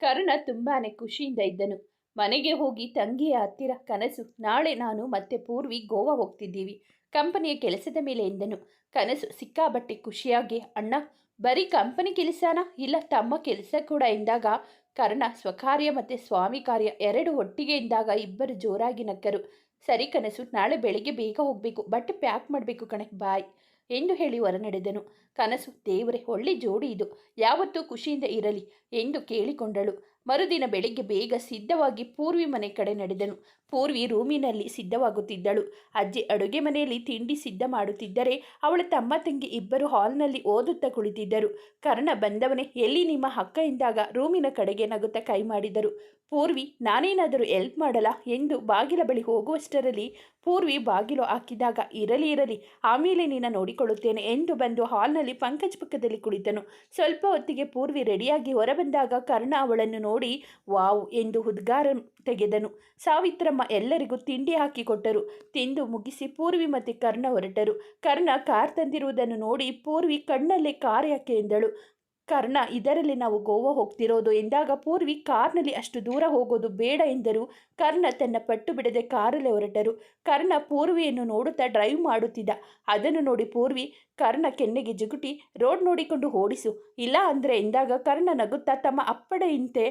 ಕರ್ಣ ತುಂಬಾನೇ ಖುಷಿಯಿಂದ ಇದ್ದನು. ಮನೆಗೆ ಹೋಗಿ ತಂಗಿಯ ಹತ್ತಿರ ಕನಸು, ನಾಳೆ ನಾನು ಮತ್ತೆ ಪೂರ್ವಿ ಗೋವಾ ಹೋಗ್ತಿದ್ದೀವಿ. ಕಂಪನಿಯ ಕೆಲಸದ ಮೇಲೆ ಎಂದನು. ಕನಸು ಸಿಕ್ಕಾಬಟ್ಟೆ ಖುಷಿಯಾಗಿ, ಅಣ್ಣ, ಬರೀ ಕಂಪನಿ ಕೆಲಸನ? ಇಲ್ಲ ತಮ್ಮ ಕೆಲಸ ಕೂಡ ಎಂದಾಗ? ಕರ್ಣ ಸ್ವಕಾರ್ಯ ಮತ್ತು ಸ್ವಾಮಿ ಕಾರ್ಯ ಎರಡು ಒಟ್ಟಿಗೆ ಎಂದಾಗ ಇಬ್ಬರು ಜೋರಾಗಿ ನಕ್ಕರು. ಸರಿ ಕನಸು, ನಾಳೆ ಬೆಳಿಗ್ಗೆ ಬೇಗ ಹೋಗಬೇಕು. ಬಟ್ಟೆ ಪ್ಯಾಕ್ ಮಾಡಬೇಕು ಕಣೆ. ಬಾಯ್. ಎಂದು ಹೇಳಿ ಹೊರನಡೆದನು. ಕನಸು ದೇವರೇ, ಒಳ್ಳೆ ಜೋಡಿ ಇದು. ಯಾವತ್ತೂ ಖುಷಿಯಿಂದ ಇರಲಿ ಎಂದು ಕೇಳಿಕೊಂಡಳು. ಮರುದಿನ ಬೆಳಿಗ್ಗೆ ಬೇಗ ಸಿದ್ಧವಾಗಿ ಪೂರ್ವಿ ಮನೆ ಕಡೆ ನಡೆದನು. ಪೂರ್ವಿ ರೂಮಿನಲ್ಲಿ ಸಿದ್ಧವಾಗುತ್ತಿದ್ದಳು. ಅಜ್ಜಿ ಅಡುಗೆ ಮನೆಯಲ್ಲಿ ತಿಂಡಿ ಸಿದ್ಧ ಮಾಡುತ್ತಿದ್ದರೆ ಅವಳ ತಮ್ಮ ತಂಗಿ ಇಬ್ಬರು ಹಾಲ್ನಲ್ಲಿ ಓದುತ್ತಾ ಕುಳಿತಿದ್ದರು. ಕರ್ಣ ಬಂದವನೇ, ಎಲ್ಲಿ ನಿಮ್ಮ ಹಕ್ಕ ಎಂದಾಗ ರೂಮಿನ ಕಡೆಗೆ ನಗುತ್ತಾ ಕೈ ಮಾಡಿದರು. ಪೂರ್ವಿ, ನಾನೇನಾದರೂ ಎಲ್ಪ್ ಮಾಡಲ್ಲ ಎಂದು ಬಾಗಿಲ ಬಳಿ ಹೋಗುವಷ್ಟರಲ್ಲಿ ಪೂರ್ವಿ ಬಾಗಿಲು ಹಾಕಿದಾಗ, ಇರಲಿ ಇರಲಿ ಆಮೇಲೆ ನಿನ್ನ ನೋಡಿಕೊಳ್ಳುತ್ತೇನೆ ಎಂದು ಬಂದು ಹಾಲ್ನಲ್ಲಿ ಪಂಕಜ್ ಪಕ್ಕದಲ್ಲಿ ಕುಳಿತನು. ಸ್ವಲ್ಪ ಹೊತ್ತಿಗೆ ಪೂರ್ವಿ ರೆಡಿಯಾಗಿ ಹೊರಬಂದಾಗ ಕರ್ಣ ಅವಳನ್ನು ನೋಡಿ, ವಾವ್ ಎಂದು ಉದ್ಗಾರ ತೆಗೆದನು. ಸಾವಿತ್ರಮ್ಮ ಎಲ್ಲರಿಗೂ ತಿಂಡಿ ಹಾಕಿಕೊಟ್ಟರು ತಿಂದು ಮುಗಿಸಿ ಪೂರ್ವಿ ಮತ್ತು ಕರ್ಣ ಹೊರಟರು. ಕರ್ಣ ಕಾರ್ ತಂದಿರುವುದನ್ನು ನೋಡಿ ಪೂರ್ವಿ ಕಣ್ಣಲ್ಲೇ ಕಾರ್ ಯಾಕೆ ಎಂದಳು. ಕರ್ಣ, ಇದರಲ್ಲಿ ನಾವು ಗೋವಾ ಹೋಗ್ತಿರೋದು ಎಂದಾಗ ಪೂರ್ವಿ ಕಾರ್ನಲ್ಲಿ ಅಷ್ಟು ದೂರ ಹೋಗೋದು ಬೇಡ ಎಂದರು. ಕರ್ಣ ತನ್ನ ಪಟ್ಟು ಬಿಡದೆ ಕಾರಲ್ಲೇ ಹೊರಟರು. ಕರ್ಣ ಪೂರ್ವಿಯನ್ನು ನೋಡುತ್ತಾ ಡ್ರೈವ್ ಮಾಡುತ್ತಿದ್ದ. ಅದನ್ನು ನೋಡಿ ಪೂರ್ವಿ ಕರ್ಣ ಕೆನ್ನೆಗೆ ಜಿಗುಟಿ, ರೋಡ್ ನೋಡಿಕೊಂಡು ಓಡಿಸು. ಇಲ್ಲ ಅಂದರೆ ಎಂದಾಗ ಕರ್ಣ ನಗುತ್ತಾ ತಮ್ಮ ಅಪ್ಪಡೆಯಂತೆ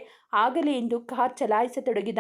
ಆಗಲಿ ಎಂದು ಕಾರ್ ಚಲಾಯಿಸತೊಡಗಿದ.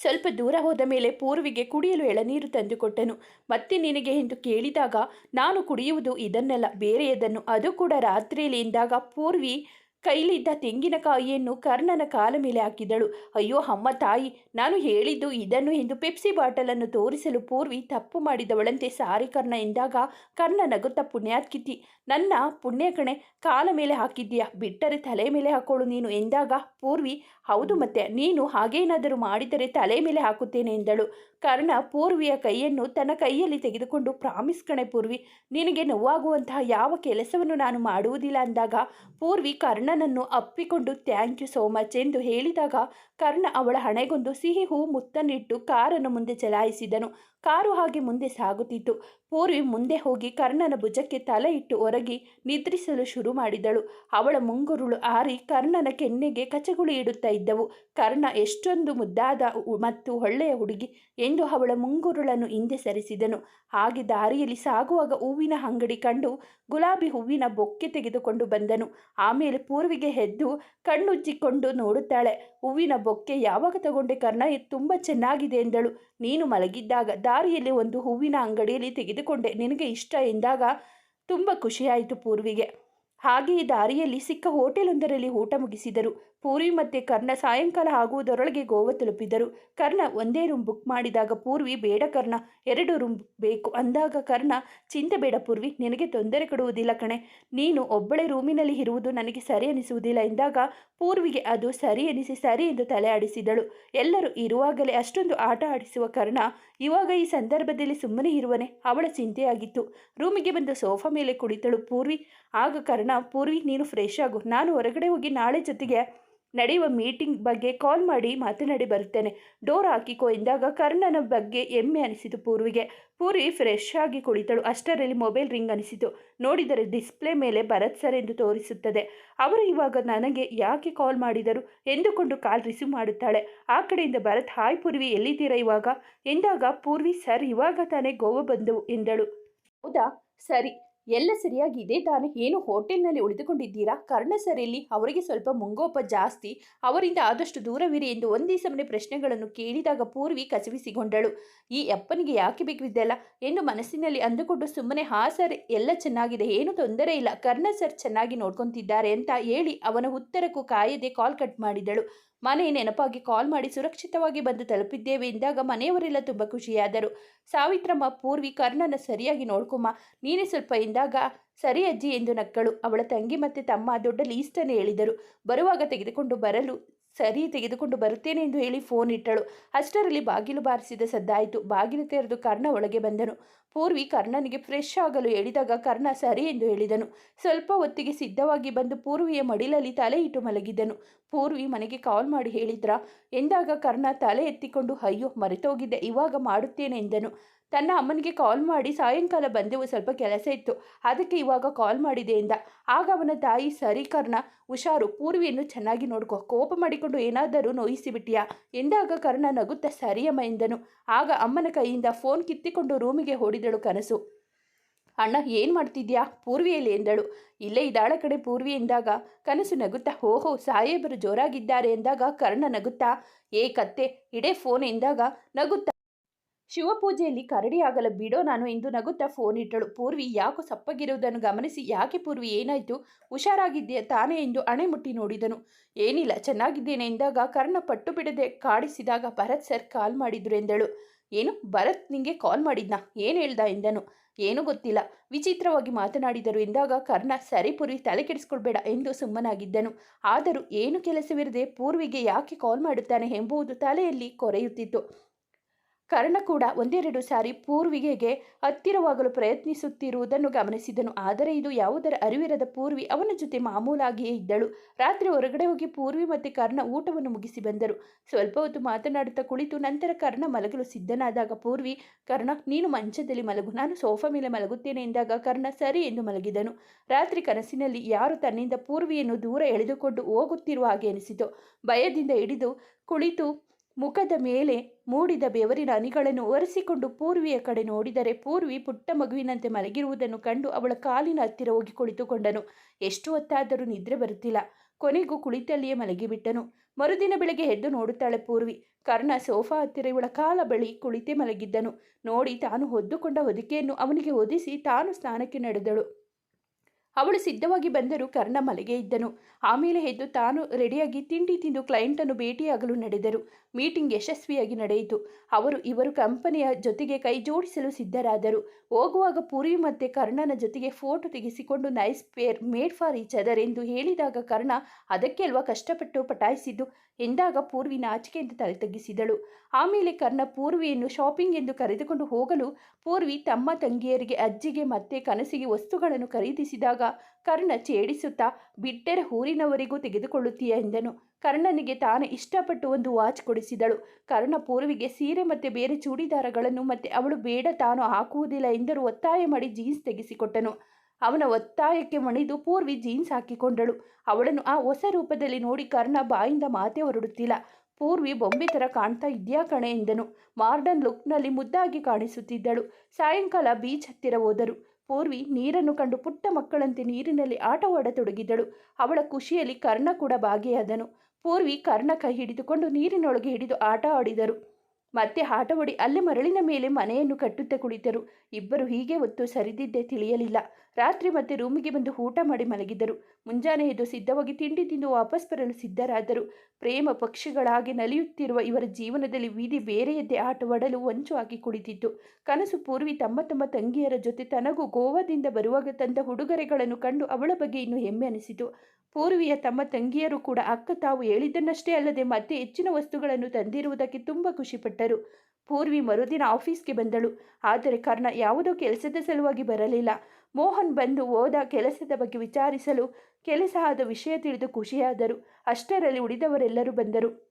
ಸ್ವಲ್ಪ ದೂರ ಹೋದ ಮೇಲೆ ಪೂರ್ವಿಗೆ ಕುಡಿಯಲು ಎಳನೀರು ತಂದುಕೊಟ್ಟನು. ಮತ್ತೆ ನಿನಗೆ ಎಂದು ಕೇಳಿದಾಗ, ನಾನು ಕುಡಿಯುವುದು ಇದನ್ನೆಲ್ಲ, ಬೇರೆಯದನ್ನು. ಅದು ಕೂಡ ರಾತ್ರಿಯಲ್ಲಿ ಎಂದಾಗ ಪೂರ್ವಿ ಕೈಲಿದ್ದ ತೆಂಗಿನಕಾಯಿಯನ್ನು ಕರ್ಣನ ಕಾಲ ಮೇಲೆ ಹಾಕಿದಳು. ಅಯ್ಯೋ, ಅಮ್ಮ ತಾಯಿ, ನಾನು ಹೇಳಿದ್ದು ಇದನ್ನು ಎಂದು ಪೆಪ್ಸಿ ಬಾಟಲನ್ನು ತೋರಿಸಲು ಪೂರ್ವಿ ತಪ್ಪು ಮಾಡಿದವಳಂತೆ ಸಾರಿ ಕರ್ಣ ಎಂದಾಗ ಕರ್ಣ ನಗುತ್ತ ಪುಣ್ಯಾತ್ಕಿತಿ, ನನ್ನ ಪುಣ್ಯ ಕಣೆ, ಕಾಲ ಮೇಲೆ ಹಾಕಿದ್ದೀಯಾ, ಬಿಟ್ಟರೆ ತಲೆ ಮೇಲೆ ಹಾಕೋಳು ನೀನು ಎಂದಾಗ ಪೂರ್ವಿ, ಹೌದು ಮತ್ತೆ, ನೀನು ಹಾಗೇನಾದರೂ ಮಾಡಿದರೆ ತಲೆ ಮೇಲೆ ಹಾಕುತ್ತೇನೆ ಎಂದಳು. ಕರ್ಣ ಪೂರ್ವಿಯ ಕೈಯನ್ನು ತನ್ನ ಕೈಯಲ್ಲಿ ತೆಗೆದುಕೊಂಡು, ಪ್ರಾಮಿಸ್ ಕಣೆ ಪೂರ್ವಿ, ನಿನಗೆ ನೋವಾಗುವಂತಹ ಯಾವ ಕೆಲಸವನ್ನು ನಾನು ಮಾಡುವುದಿಲ್ಲ ಅಂದಾಗ ಪೂರ್ವಿ ಕರ್ಣನನ್ನು ಅಪ್ಪಿಕೊಂಡು ಥ್ಯಾಂಕ್ ಯು ಸೋ ಮಚ್ ಎಂದು ಹೇಳಿದಾಗ ಕರ್ಣ ಅವಳ ಹಣೆಗೊಂದು ಸಿಹಿ ಹೂ ಮುತ್ತನ್ನಿಟ್ಟು ಕಾರನ್ನು ಮುಂದೆ ಚಲಾಯಿಸಿದನು. ಕಾರು ಹಾಗೆ ಮುಂದೆ ಸಾಗುತ್ತಿತ್ತು. ಪೂರ್ವಿ ಮುಂದೆ ಹೋಗಿ ಕರ್ಣನ ಭುಜಕ್ಕೆ ತಲೆ ಇಟ್ಟು ಒರಗಿ ನಿದ್ರಿಸಲು ಶುರು ಮಾಡಿದಳು. ಅವಳ ಮುಂಗುರುಳು ಆರಿ ಕರ್ಣನ ಕೆನ್ನೆಗೆ ಕಚಗುಳಿ ಇಡುತ್ತಾ ಇದ್ದವು. ಕರ್ಣ ಎಷ್ಟೊಂದು ಮುದ್ದಾದ ಮತ್ತು ಒಳ್ಳೆಯ ಹುಡುಗಿ ಎಂದು ಅವಳ ಮುಂಗುರುಳನ್ನು ಹಿಂದೆ ಸರಿಸಿದನು. ಹಾಗೆ ದಾರಿಯಲ್ಲಿ ಸಾಗುವಾಗ ಹೂವಿನ ಅಂಗಡಿ ಕಂಡು ಗುಲಾಬಿ ಹೂವಿನ ಬೊಕ್ಕೆ ತೆಗೆದುಕೊಂಡು ಬಂದನು. ಆಮೇಲೆ ಪೂರ್ವಿಗೆ ಎದ್ದು ಕಣ್ಣುಜ್ಜಿಕೊಂಡು ನೋಡುತ್ತಾಳೆ. ಹೂವಿನ ಬೊಕ್ಕೆ ಯಾವಾಗ ತಗೊಂಡೆ ಕರ್ಣ? ತುಂಬ ಚೆನ್ನಾಗಿದೆ ಎಂದಳು. ನೀನು ಮಲಗಿದ್ದಾಗ ದಾರಿಯಲ್ಲಿ ಒಂದು ಹೂವಿನ ಅಂಗಡಿಯಲ್ಲಿ ತೆಗೆದುಕೊಂಡೆ. ನಿನಗೆ ಇಷ್ಟ ಎಂದಾಗ ತುಂಬ ಖುಷಿಯಾಯಿತು ಪೂರ್ವಿಗೆ. ಹಾಗೆಯೇ ದಾರಿಯಲ್ಲಿ ಸಿಕ್ಕ ಹೋಟೆಲೊಂದರಲ್ಲಿ ಊಟ ಮುಗಿಸಿದರು. ಪೂರ್ವಿ ಮತ್ತೆ ಕರ್ಣ ಸಾಯಂಕಾಲ ಆಗುವುದರೊಳಗೆ ಗೋವಾ ತಲುಪಿದರು. ಕರ್ಣ ಒಂದೇ ರೂಮ್ ಬುಕ್ ಮಾಡಿದಾಗ ಪೂರ್ವಿ, ಬೇಡ ಕರ್ಣ ಎರಡು ರೂಮ್ ಬೇಕು ಅಂದಾಗ ಕರ್ಣ ಚಿಂತೆ ಬೇಡ ಪೂರ್ವಿ, ನಿನಗೆ ತೊಂದರೆ ಕೊಡುವುದಿಲ್ಲ ಕಣೆ. ನೀನು ಒಬ್ಬಳೇ ರೂಮಿನಲ್ಲಿ ಇರುವುದು ನನಗೆ ಸರಿ ಅನಿಸುವುದಿಲ್ಲ ಎಂದಾಗ ಪೂರ್ವಿಗೆ ಅದು ಸರಿ ಎನಿಸಿ ಸರಿ ಎಂದು ತಲೆ ಆಡಿಸಿದಳು. ಎಲ್ಲರೂ ಇರುವಾಗಲೇ ಅಷ್ಟೊಂದು ಆಟ ಆಡಿಸುವ ಕರ್ಣ ಇವಾಗ ಈ ಸಂದರ್ಭದಲ್ಲಿ ಸುಮ್ಮನೆ ಇರುವನೆ, ಅವಳ ಚಿಂತೆಯಾಗಿತ್ತು. ರೂಮಿಗೆ ಬಂದು ಸೋಫಾ ಮೇಲೆ ಕುಳಿತಳು ಪೂರ್ವಿ. ಆಗ ಕರ್ಣ ಪೂರ್ವಿ, ನೀನು ಫ್ರೆಶ್ ಆಗು, ನಾನು ಹೊರಗಡೆ ಹೋಗಿ ನಾಳೆ ಜೊತೆಗೆ ನಡೆಯುವ ಮೀಟಿಂಗ್ ಬಗ್ಗೆ ಕಾಲ್ ಮಾಡಿ ಮಾತನಾಡಿ ಬರುತ್ತೇನೆ. ಡೋರ್ ಹಾಕಿಕೋ ಎಂದಾಗ ಕರ್ಣನ ಬಗ್ಗೆ ಹೆಮ್ಮೆ ಅನಿಸಿತು ಪೂರ್ವಿಗೆ. ಪೂರಿ ಫ್ರೆಶ್ ಆಗಿ ಕುಳಿತಳು. ಅಷ್ಟರಲ್ಲಿ ಮೊಬೈಲ್ ರಿಂಗ್ ಅನಿಸಿತು. ನೋಡಿದರೆ ಡಿಸ್ಪ್ಲೇ ಮೇಲೆ ಭರತ್ ಸರ್ ಎಂದು ತೋರಿಸುತ್ತದೆ. ಅವರು ಇವಾಗ ನನಗೆ ಯಾಕೆ ಕಾಲ್ ಮಾಡಿದರು? ಎಂದುಕೊಂಡು ಕಾಲ್ ರಿಸೀವ್ ಮಾಡುತ್ತಾಳೆ. ಆ ಕಡೆಯಿಂದ ಭರತ್, ಹಾಯ್ ಪೂರ್ವಿ, ಎಲ್ಲಿದ್ದೀರಾ ಇವಾಗ? ಎಂದಾಗ ಪೂರ್ವಿ, ಸರ್, ಇವಾಗ ತಾನೇ ಗೋವಾ ಬಂದವು, ಎಂದಳು. ಹೌದಾ? ಸರಿ. ಎಲ್ಲ ಸರಿಯಾಗಿ ಇದೆ ತಾನೇ ಏನು ಹೋಟೆಲ್ನಲ್ಲಿ ಉಳಿದುಕೊಂಡಿದ್ದೀರಾ? ಕರ್ಣ ಸರ್ ಇಲ್ಲಿ. ಅವರಿಗೆ ಸ್ವಲ್ಪ ಮುಂಗೋಪ ಜಾಸ್ತಿ. ಅವರಿಂದ ಆದಷ್ಟು ದೂರವಿರಿ ಎಂದು ಒಂದೇ ಸಮನೆ ಪ್ರಶ್ನೆಗಳನ್ನು ಕೇಳಿದಾಗ ಪೂರ್ವಿ ಕಸಿವಿಸಿಗೊಂಡಳು ಈ ಅಪ್ಪನಿಗೆ ಯಾಕೆ ಬೇಕಿದ್ದೆಲ್ಲ ಎಂದು ಮನಸ್ಸಿನಲ್ಲಿ ಅಂದುಕೊಂಡು ಸುಮ್ಮನೆ, ಹಾ ಸರ್, ಎಲ್ಲ ಚೆನ್ನಾಗಿದೆ. ಏನು ತೊಂದರೆ ಇಲ್ಲ. ಕರ್ಣ ಸರ್ ಚೆನ್ನಾಗಿ ನೋಡ್ಕೊತಿದ್ದಾರೆ ಅಂತ ಹೇಳಿ ಅವನ ಉತ್ತರಕ್ಕೂ ಕಾಯದೆ ಕಾಲ್ ಕಟ್ ಮಾಡಿದಳು. ಮನೆ ನೆನಪಾಗಿ ಕಾಲ್ ಮಾಡಿ ಸುರಕ್ಷಿತವಾಗಿ ಬಂದು ತಲುಪಿದ್ದೇವೆ ಎಂದಾಗ ಮನೆಯವರೆಲ್ಲ ತುಂಬ ಖುಷಿಯಾದರು. ಸಾವಿತ್ರಮ್ಮ, ಪೂರ್ವಿ, ಕರ್ಣನ ಸರಿಯಾಗಿ ನೋಡ್ಕೊಮ್ಮ. ನೀನೇ ಸ್ವಲ್ಪ ಎಂದಾಗ, ಸರಿ ಅಜ್ಜಿ ಎಂದು ನಕ್ಕಳು. ಅವಳ ತಂಗಿ ಮತ್ತು ತಮ್ಮ ದೊಡ್ಡ ಲೀಸ್ಟನ್ನು ಹೇಳಿದರು. ಬರುವಾಗ ತೆಗೆದುಕೊಂಡು ಬರಲು, ಸರಿ ತೆಗೆದುಕೊಂಡು ಬರುತ್ತೇನೆ ಎಂದು ಹೇಳಿ ಫೋನ್ ಇಟ್ಟಳು. ಅಷ್ಟರಲ್ಲಿ ಬಾಗಿಲು ಬಾರಿಸಿದ ಸದ್ದಾಯಿತು. ಬಾಗಿಲು ತೆರೆದು ಕರ್ಣ ಒಳಗೆ ಬಂದನು. ಪೂರ್ವಿ ಕರ್ಣನಿಗೆ ಫ್ರೆಶ್ ಆಗಲು ಹೇಳಿದಾಗ ಕರ್ಣ ಸರಿ ಎಂದು ಹೇಳಿದನು. ಸ್ವಲ್ಪ ಹೊತ್ತಿಗೆ ಸಿದ್ಧವಾಗಿ ಬಂದು ಪೂರ್ವಿಯ ಮಡಿಲಲ್ಲಿ ತಲೆ ಇಟ್ಟು ಮಲಗಿದ್ದನು ಪೂರ್ವಿ ಮನೆಗೆ ಕಾಲ್ ಮಾಡಿ ಹೇಳಿದ್ರ? ಎಂದಾಗ ಕರ್ಣ ತಲೆ ಎತ್ತಿಕೊಂಡು, ಅಯ್ಯೋ ಮರೆತೋಗಿದ್ದೆ ಇವಾಗ ಮಾಡುತ್ತೇನೆ ಎಂದನು. ತನ್ನ ಅಮ್ಮನಿಗೆ ಕಾಲ್ ಮಾಡಿ ಸಾಯಂಕಾಲ ಬಂದೆವು, ಸ್ವಲ್ಪ ಕೆಲಸ ಇತ್ತು. ಅದಕ್ಕೆ ಇವಾಗ ಕಾಲ್ ಮಾಡಿದೆ ಎಂದ. ಆಗ ಅವನ ತಾಯಿ, ಸರಿ ಕರ್ಣ, ಹುಷಾರು, ಪೂರ್ವಿಯನ್ನು ಚೆನ್ನಾಗಿ ನೋಡ್ಕೊ. ಕೋಪ ಮಾಡಿಕೊಂಡು ಏನಾದರೂ ನೋಯಿಸಿಬಿಟ್ಟಿಯಾ ಎಂದಾಗ ಕರ್ಣ ನಗುತ್ತಾ, ಸರಿಯಮ್ಮ ಎಂದನು. ಆಗ ಅಮ್ಮನ ಕೈಯಿಂದ ಫೋನ್ ಕಿತ್ತಿಕೊಂಡು ರೂಮಿಗೆ ಓಡಿದಳು ಕನಸು. ಅಣ್ಣ, ಏನು ಮಾಡ್ತಿದ್ಯಾ? ಪೂರ್ವಿಯಲ್ಲಿ ಎಂದಳು. ಇಲ್ಲೇ ಇದಾಳ ಕಡೆ ಪೂರ್ವಿ ಎಂದಾಗ. ಕನಸು ನಗುತ್ತಾ, ಓಹೋ, ಸಾಹೇಬರು ಜೋರಾಗಿದ್ದಾರೆ ಎಂದಾಗ ಕರ್ಣ ನಗುತ್ತಾ. ಏ ಕತ್ತೆ, ಇಡೇ ಫೋನ್ ಎಂದಾಗ ನಗುತ್ತಾ. ಶಿವಪೂಜೆಯಲ್ಲಿ ಕರಡಿಯಾಗಲ್ಲ ಬಿಡೋ ನಾನು ಎಂದು ನಗುತ್ತಾ ಫೋನ್ ಇಟ್ಟಳು. ಪೂರ್ವಿ, ಯಾಕೋ ಸಪ್ಪಗಿರುವುದನ್ನು ಗಮನಿಸಿ. ಯಾಕೆ ಪೂರ್ವಿ, ಏನಾಯಿತು? ಹುಷಾರಾಗಿದ್ದೀಯ ತಾನೇ ಎಂದು ಅಣೆ ಮುಟ್ಟಿ ನೋಡಿದನು. ಏನಿಲ್ಲ, ಚೆನ್ನಾಗಿದ್ದೇನೆ ಎಂದಾಗ ಕರ್ಣ ಪಟ್ಟು ಬಿಡದೆ ಕಾಡಿಸಿದಾಗ ಭರತ್ ಸರ್ ಕಾಲ್ ಮಾಡಿದ್ರು ಎಂದಳು. ಏನು? ಭರತ್ ನಿಂಗೆ ಕಾಲ್ ಮಾಡಿದ್ನಾ? ಏನು ಹೇಳ್ದ ಎಂದನು ಏನೂ ಗೊತ್ತಿಲ್ಲ. ವಿಚಿತ್ರವಾಗಿ ಮಾತನಾಡಿದರು ಎಂದಾಗ ಕರ್ಣ ಸರಿಪುರಿ ತಲೆ ಕೆಡಿಸ್ಕೊಳ್ಬೇಡ ಎಂದು ಸುಮ್ಮನಾಗಿದ್ದನು. ಆದರೂ ಏನು ಕೆಲಸವಿರದೆ ಪೂರ್ವಿಗೆ ಯಾಕೆ ಕಾಲ್ ಮಾಡುತ್ತಾನೆ ಎಂಬುದು ತಲೆಯಲ್ಲಿ ಕೊರೆಯುತ್ತಿತ್ತು. ಕರ್ಣ ಕೂಡ ಒಂದೆರಡು ಸಾರಿ ಪೂರ್ವಿಗೆಗೆ ಹತ್ತಿರವಾಗಲು ಪ್ರಯತ್ನಿಸುತ್ತಿರುವುದನ್ನು ಗಮನಿಸಿದನು. ಆದರೆ ಇದು ಯಾವುದರ ಅರಿವಿರದ ಪೂರ್ವಿ? ಅವನ ಜೊತೆ ಮಾಮೂಲಾಗಿಯೇ ಇದ್ದಳು. ರಾತ್ರಿ ಹೊರಗಡೆ ಹೋಗಿ ಪೂರ್ವಿ ಮತ್ತು ಕರ್ಣ ಊಟವನ್ನು ಮುಗಿಸಿ ಬಂದರು. ಸ್ವಲ್ಪ ಹೊತ್ತು ಮಾತನಾಡುತ್ತಾ ಕುಳಿತು ನಂತರ ಕರ್ಣ ಮಲಗಲು ಸಿದ್ಧನಾದಾಗ, ಪೂರ್ವಿ, ಕರ್ಣ, ನೀನು ಮಂಚದಲ್ಲಿ ಮಲಗು. ನಾನು ಸೋಫಾ ಮೇಲೆ ಮಲಗುತ್ತೇನೆ ಎಂದಾಗ ಕರ್ಣ ಸರಿ ಎಂದು ಮಲಗಿದನು. ರಾತ್ರಿ ಕನಸಿನಲ್ಲಿ ಯಾರು ತನ್ನಿಂದ ಪೂರ್ವಿಯನ್ನು ದೂರ ಎಳೆದುಕೊಂಡು ಹೋಗುತ್ತಿರುವ ಹಾಗೆ ಎನಿಸಿತು ಭಯದಿಂದ ಹಿಡಿದು ಕುಳಿತು ಮುಖದ ಮೇಲೆ ಮೂಡಿದ ಬೆವರಿನ ಅನಿಗಳನ್ನು ಒರೆಸಿಕೊಂಡು ಪೂರ್ವಿಯ ಕಡೆ ನೋಡಿದರೆ ಪೂರ್ವಿ ಪುಟ್ಟ ಮಗುವಿನಂತೆ ಮಲಗಿರುವುದನ್ನು ಕಂಡು ಅವಳ ಕಾಲಿನ ಹತ್ತಿರ ಹೋಗಿ ಕುಳಿತುಕೊಂಡನು. ಎಷ್ಟು ಹೊತ್ತಾದರೂ ನಿದ್ರೆ ಬರುತ್ತಿಲ್ಲ. ಕೊನೆಗೂ ಕುಳಿತಲ್ಲಿಯೇ ಮಲಗಿಬಿಟ್ಟನು. ಮರುದಿನ ಬೆಳಗ್ಗೆ ಎದ್ದು ನೋಡುತ್ತಾಳೆ ಪೂರ್ವಿ. ಕರ್ಣ ಸೋಫಾ ಹತ್ತಿರ ಇವಳ ಕಾಲ ಬಳಿ ಕುಳಿತೇ ಮಲಗಿದ್ದನು. ನೋಡಿ ತಾನು ಹೊದ್ದುಕೊಂಡ ಹೊದಿಕೆಯನ್ನು ಅವನಿಗೆ ಹೊದಿಸಿ ತಾನು ಸ್ನಾನಕ್ಕೆ ನಡೆದಳು. ಅವಳು ಸಿದ್ಧವಾಗಿ ಬಂದರೂ ಕರ್ಣ ಮಲಗೆ ಇದ್ದನು. ಆಮೇಲೆ ಎದ್ದು ತಾನು ರೆಡಿಯಾಗಿ ತಿಂಡಿ ತಿಂದು ಕ್ಲೈಂಟನ್ನು ಭೇಟಿಯಾಗಲು ನಡೆದರು. ಮೀಟಿಂಗ್ ಯಶಸ್ವಿಯಾಗಿ ನಡೆಯಿತು. ಅವರು ಇವರು ಕಂಪನಿಯ ಜೊತೆಗೆ ಕೈ ಜೋಡಿಸಲು ಸಿದ್ಧರಾದರು. ಹೋಗುವಾಗ ಪುರಿ ಮತ್ತೆ ಕರ್ಣನ ಜೊತೆಗೆ photo ತೆಗೆಸಿಕೊಂಡು nice pair made for each other ಎಂದು ಹೇಳಿದಾಗ ಕರ್ಣ ಅದಕ್ಕೆ ಅಲ್ವಾ ಕಷ್ಟಪಟ್ಟು ಪಟಾಯಿಸಿದ್ದು? ಎಂದಾಗ ಪೂರ್ವಿ ನಾಚಿಕೆಯಿಂದ ತಲೆ ತಗ್ಗಿಸಿದಳು. ಆಮೇಲೆ ಕರ್ಣ ಪೂರ್ವಿಯನ್ನು ಶಾಪಿಂಗ್ ಎಂದು ಕರೆದುಕೊಂಡು ಹೋಗಲು ಪೂರ್ವಿ ತಮ್ಮ ತಂಗಿಯರಿಗೆ, ಅಜ್ಜಿಗೆ ಮತ್ತೆ ಕನಸಿಗೆ ವಸ್ತುಗಳನ್ನು ಖರೀದಿಸಿದಾಗ ಕರ್ಣ ಛೇಡಿಸುತ್ತಾ, ಬಿಟ್ಟರೆ ಊರಿನವರಿಗೂ ತೆಗೆದುಕೊಳ್ಳುತ್ತೀಯ? ಎಂದನು. ಕರ್ಣನಿಗೆ ತಾನು ಇಷ್ಟಪಟ್ಟು ಒಂದು ವಾಚ್ ಕೊಡಿಸಿದಳು. ಕರ್ಣ ಪೂರ್ವಿಗೆ ಸೀರೆ ಮತ್ತು ಬೇರೆ ಚೂಡಿದಾರಗಳನ್ನು ಮತ್ತೆ ಅವಳು ಬೇಡ ತಾನು ಹಾಕುವುದಿಲ್ಲ ಎಂದರೂ ಒತ್ತಾಯ ಮಾಡಿ ಜೀನ್ಸ್ ತೆಗೆಸಿಕೊಟ್ಟನು. ಅವನ ಒತ್ತಾಯಕ್ಕೆ ಮಣಿದು ಪೂರ್ವಿ ಜೀನ್ಸ್ ಹಾಕಿಕೊಂಡಳು. ಅವಳನ್ನು ಆ ಹೊಸ ರೂಪದಲ್ಲಿ ನೋಡಿ ಕರ್ಣ ಬಾಯಿಂದ ಮಾತೇ ಹೊರಡುತ್ತಿಲ್ಲ. ಪೂರ್ವಿ ಬೊಂಬೆ ಥರ ಕಾಣ್ತಾ ಇದೆಯಾ ಕಣೆ ಎಂದನು. ಮಾರ್ಡನ್ ಲುಕ್ನಲ್ಲಿ ಮುದ್ದಾಗಿ ಕಾಣಿಸುತ್ತಿದ್ದಳು. ಸಾಯಂಕಾಲ ಬೀಚ್ ಹತ್ತಿರ ಹೋದರು. ಪೂರ್ವಿ ನೀರನ್ನು ಕಂಡು ಪುಟ್ಟ ಮಕ್ಕಳಂತೆ ನೀರಿನಲ್ಲಿ ಆಟವಾಡತೊಡಗಿದಳು. ಅವಳ ಖುಷಿಯಲ್ಲಿ ಕರ್ಣ ಕೂಡ ಭಾಗಿಯಾದನು. ಪೂರ್ವಿ ಕರ್ಣ ಕೈ ಹಿಡಿದುಕೊಂಡು ನೀರಿನೊಳಗೆ ಹಿಡಿದು ಆಟ ಆಡಿದರು. ಮತ್ತೆ ಆಟವಾಡಿ ಅಲ್ಲೇ ಮರಳಿನ ಮೇಲೆ ಮನೆಯನ್ನು ಕಟ್ಟುತ್ತಾ ಕುಳಿತರು. ಇಬ್ಬರು ಹೀಗೆ ಹೊತ್ತು ಸರಿದಿದ್ದೇ ತಿಳಿಯಲಿಲ್ಲ. ರಾತ್ರಿ ಮತ್ತೆ ರೂಮಿಗೆ ಬಂದು ಊಟ ಮಾಡಿ ಮಲಗಿದರು ಮುಂಜಾನೆ ಎದ್ದು ಸಿದ್ಧವಾಗಿ ತಿಂಡಿ ತಿಂದು ವಾಪಸ್ ಬರಲು ಸಿದ್ಧರಾದರು. ಪ್ರೇಮ ಪಕ್ಷಿಗಳಾಗಿ ನಲಿಯುತ್ತಿರುವ ಇವರ ಜೀವನದಲ್ಲಿ ವಿಧಿ ಬೇರೆಯದ್ದೇ ಆಟವಾಡಲು ಹೊಂಚು ಹಾಕಿ ಕುಳಿತಿತ್ತು. ಕನಸು ಪೂರ್ವಿ ತಮ್ಮ ತಮ್ಮ ತಂಗಿಯರ ಜೊತೆ ತನಗೂ ಗೋವಾದಿಂದ ಬರುವಾಗ ತಂದ ಉಡುಗೊರೆಗಳನ್ನು ಕಂಡು ಅವಳ ಬಗ್ಗೆ ಇನ್ನೂ ಹೆಮ್ಮೆ ಅನಿಸಿತು. ಪೂರ್ವಿಯ ತಮ್ಮ ತಂಗಿಯರು ಕೂಡ ಅಕ್ಕ ತಾವು ಹೇಳಿದ್ದನ್ನಷ್ಟೇ ಅಲ್ಲದೆ ಮತ್ತೆ ಹೆಚ್ಚಿನ ವಸ್ತುಗಳನ್ನು ತಂದಿರುವುದಕ್ಕೆ ತುಂಬ ಖುಷಿಪಟ್ಟರು. ಪೂರ್ವಿ ಮರುದಿನ ಆಫೀಸ್ಗೆ ಬಂದಳು. ಆದರೆ ಕರ್ಣ ಯಾವುದೋ ಕೆಲಸದ ಸಲುವಾಗಿ ಬರಲಿಲ್ಲ. ಮೋಹನ್ ಬಂದು ಹೋದ ಕೆಲಸದ ಬಗ್ಗೆ ವಿಚಾರಿಸಲು ಕೆಲಸ ಆದ ವಿಷಯ ತಿಳಿದು ಖುಷಿಯಾದರು. ಅಷ್ಟರಲ್ಲಿ ಉಳಿದವರೆಲ್ಲರೂ ಬಂದರು.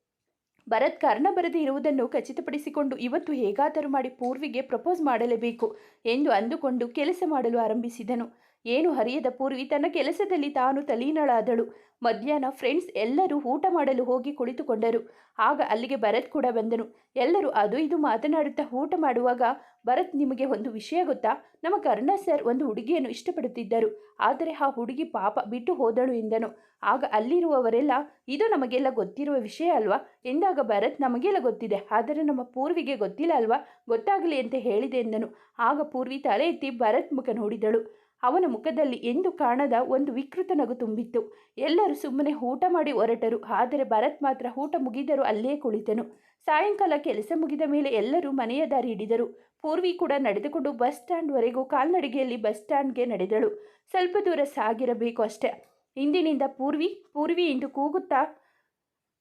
ಭರತ್ ಕರ್ಣ ಬರದೇ ಇರುವುದನ್ನು ಖಚಿತಪಡಿಸಿಕೊಂಡು ಇವತ್ತು ಹೇಗಾದರೂ ಮಾಡಿ ಪೂರ್ವಿಗೆ ಪ್ರಪೋಸ್ ಮಾಡಲೇಬೇಕು ಎಂದು ಅಂದುಕೊಂಡು ಕೆಲಸ ಮಾಡಲು ಆರಂಭಿಸಿದನು. ಏನು ಹರಿಯದ ಪೂರ್ವಿ ತನ್ನ ಕೆಲಸದಲ್ಲಿ ತಾನು ತಲೀನಳಾದಳು ಮಧ್ಯಾಹ್ನ ಫ್ರೆಂಡ್ಸ್ ಎಲ್ಲರೂ ಊಟ ಮಾಡಲು ಹೋಗಿ ಕುಳಿತುಕೊಂಡರು. ಆಗ ಅಲ್ಲಿಗೆ ಭರತ್ ಕೂಡ ಬಂದನು. ಎಲ್ಲರೂ ಅದು ಇದು ಮಾತನಾಡುತ್ತಾ ಊಟ ಮಾಡುವಾಗ, ಭರತ್ ನಿಮಗೆ ಒಂದು ವಿಷಯ ಗೊತ್ತಾ? ನಮ್ಮ ಕರ್ಣ ಸರ್ ಒಂದು ಹುಡುಗಿಯನ್ನು ಇಷ್ಟಪಡುತ್ತಿದ್ದರು. ಆದರೆ ಆ ಹುಡುಗಿ ಪಾಪ ಬಿಟ್ಟು ಹೋದಳು ಎಂದನು. ಆಗ ಅಲ್ಲಿರುವವರೆಲ್ಲ, ಇದು ನಮಗೆಲ್ಲ ಗೊತ್ತಿರುವ ವಿಷಯ ಅಲ್ವಾ? ಎಂದಾಗ ಭರತ್, ನಮಗೆಲ್ಲ ಗೊತ್ತಿದೆ. ಆದರೆ ನಮ್ಮ ಪೂರ್ವಿಗೆ ಗೊತ್ತಿಲ್ಲ ಅಲ್ವಾ? ಗೊತ್ತಾಗಲಿ ಅಂತ ಹೇಳಿದೆ ಎಂದನು. ಆಗ ಪೂರ್ವಿ ತಲೆ ಎತ್ತಿ ಭರತ್ ಮುಖ ನೋಡಿದಳು. ಅವನ ಮುಖದಲ್ಲಿ ಎಂದು ಕಾಣದ ಒಂದು ವಿಕೃತ ನಗು ತುಂಬಿತ್ತು. ಎಲ್ಲರೂ ಸುಮ್ಮನೆ ಊಟ ಮಾಡಿ ಹೊರಟರು. ಆದರೆ ಭರತ್ ಮಾತ್ರ ಊಟ ಮುಗಿದರೂ ಅಲ್ಲೇ ಕುಳಿತನು. ಸಾಯಂಕಾಲ ಕೆಲಸ ಮುಗಿದ ಮೇಲೆ ಎಲ್ಲರೂ ಮನೆಯ ದಾರಿ ಹಿಡಿದರು. ಪೂರ್ವಿ ಕೂಡ ನಡೆದುಕೊಂಡು ಬಸ್ ಸ್ಟ್ಯಾಂಡ್ವರೆಗೂ ಕಾಲ್ನಡಿಗೆಯಲ್ಲಿ ಬಸ್ ಸ್ಟ್ಯಾಂಡ್ಗೆ ನಡೆದಳು. ಸ್ವಲ್ಪ ದೂರ ಸಾಗಿರಬೇಕು ಅಷ್ಟೆ. ಹಿಂದಿನಿಂದ ಪೂರ್ವಿ ಪೂರ್ವಿ ಎಂದು ಕೂಗುತ್ತಾ?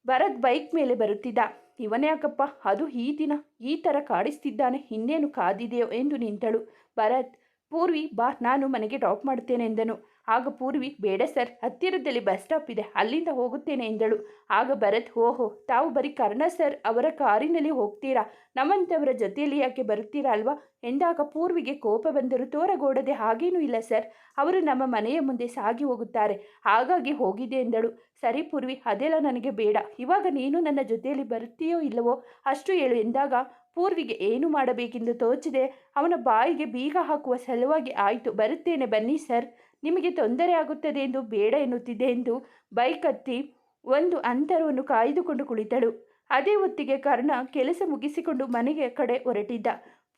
ಭರತ್ ಬೈಕ್ ಮೇಲೆ ಬರುತ್ತಿದ್ದ. ಇವನೇ ಯಾಕಪ್ಪ? ಅದು ಈ ದಿನ, ಈ ಥರ ಕಾಡಿಸ್ತಿದ್ದಾನೆ. ಇನ್ನೇನು ಕಾದಿದೆಯೋ ಎಂದು ನಿಂತಳು ಭರತ್. ಪೂರ್ವಿ, ಬಾ, ನಾನು ಮನೆಗೆ ಡ್ರಾಪ್ ಮಾಡುತ್ತೇನೆ ಎಂದನು. ಆಗ ಪೂರ್ವಿ, ಬೇಡ ಸರ್, ಹತ್ತಿರದಲ್ಲಿ ಬಸ್ ಸ್ಟಾಪ್ ಇದೆ, ಅಲ್ಲಿಂದ ಹೋಗುತ್ತೇನೆ ಎಂದಳು. ಆಗ ಭರತ್ ಓಹೋ ತಾವು ಬರೀ ಕರ್ಣ ಸರ್, ಅವರ ಕಾರಿನಲ್ಲಿ ಹೋಗ್ತೀರಾ? ನಮ್ಮಂಥವರ ಜೊತೆಯಲ್ಲಿ ಯಾಕೆ ಬರುತ್ತೀರಾ ಅಲ್ವಾ? ಎಂದಾಗ ಪೂರ್ವಿಗೆ ಕೋಪ ಬಂದರೂ ತೋರಗೋಡದೆ ಹಾಗೇನೂ ಇಲ್ಲ ಸರ್. ಅವರು ನಮ್ಮ ಮನೆಯ ಮುಂದೆ ಸಾಗಿ ಹೋಗುತ್ತಾರೆ. ಹಾಗಾಗಿ ಹೋಗಿದೆ ಎಂದಳು. ಸರಿ ಪೂರ್ವಿ, ಅದೆಲ್ಲ ನನಗೆ ಬೇಡ. ಇವಾಗ ನೀನು ನನ್ನ ಜೊತೆಯಲ್ಲಿ ಬರುತ್ತೀಯೋ ಇಲ್ಲವೋ ಅಷ್ಟು ಹೇಳು ಎಂದಾಗ ಪೂರ್ವಿಗೆ ಏನು ಮಾಡಬೇಕೆಂದು ತೋಚಿದೆ, ಅವನ ಬಾಯಿಗೆ ಬೀಗ ಹಾಕುವ ಸಲುವಾಗಿ ಆಯಿತು. ಬರುತ್ತೇನೆ ಬನ್ನಿ ಸರ್. ನಿಮಗೆ ತೊಂದರೆ ಆಗುತ್ತದೆ ಎಂದು ಬೇಡ ಎನ್ನುತ್ತಿದೆ ಎಂದು ಬೈಕ್ ಹತ್ತಿ ಒಂದು ಅಂತರವನ್ನು ಕಾಯ್ದುಕೊಂಡು ಕುಳಿತಳು. ಅದೇ ಹೊತ್ತಿಗೆ ಕರ್ಣ ಕೆಲಸ ಮುಗಿಸಿಕೊಂಡು ಮನೆಗೆ ಕಡೆ ಹೊರಟಿದ್ದ.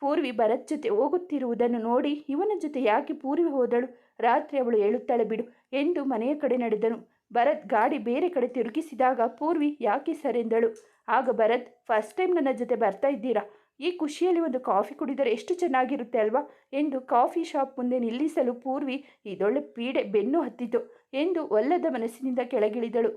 ಪೂರ್ವಿ ಭರತ್ ಜೊತೆ ಹೋಗುತ್ತಿರುವುದನ್ನು ನೋಡಿ ಇವನ ಜೊತೆ ಯಾಕೆ ಪೂರ್ವಿ ಹೋದಳು? ರಾತ್ರಿ ಅವಳು ಹೇಳುತ್ತಾಳೆ, ಬಿಡು ಎಂದು ಮನೆಯ ಕಡೆ ನಡೆದನು. ಭರತ್ ಗಾಡಿ ಬೇರೆ ಕಡೆ ತಿರುಗಿಸಿದಾಗ ಪೂರ್ವಿ, ಯಾಕೆ ಸರ್? ಎಂದಳು. ಆಗ ಭರತ್ ಫಸ್ಟ್ ಟೈಮ್ ನನ್ನ ಜೊತೆ ಬರ್ತಾ ಇದ್ದೀರಾ? ಈ ಖುಷಿಯಲ್ಲಿ ಒಂದು ಕಾಫಿ ಕುಡಿದರೆ ಎಷ್ಟು ಚೆನ್ನಾಗಿರುತ್ತೆ ಅಲ್ವಾ? ಎಂದು ಕಾಫಿ ಶಾಪ್ ಮುಂದೆ ನಿಲ್ಲಿಸಲು ಪೂರ್ವಿ ಇದೊಳ್ಳೆ ಪೀಡೆ ಬೆನ್ನು ಹತ್ತಿತು ಎಂದು ಒಲ್ಲದ ಮನಸ್ಸಿನಿಂದ ಕೆಳಗಿಳಿದಳು.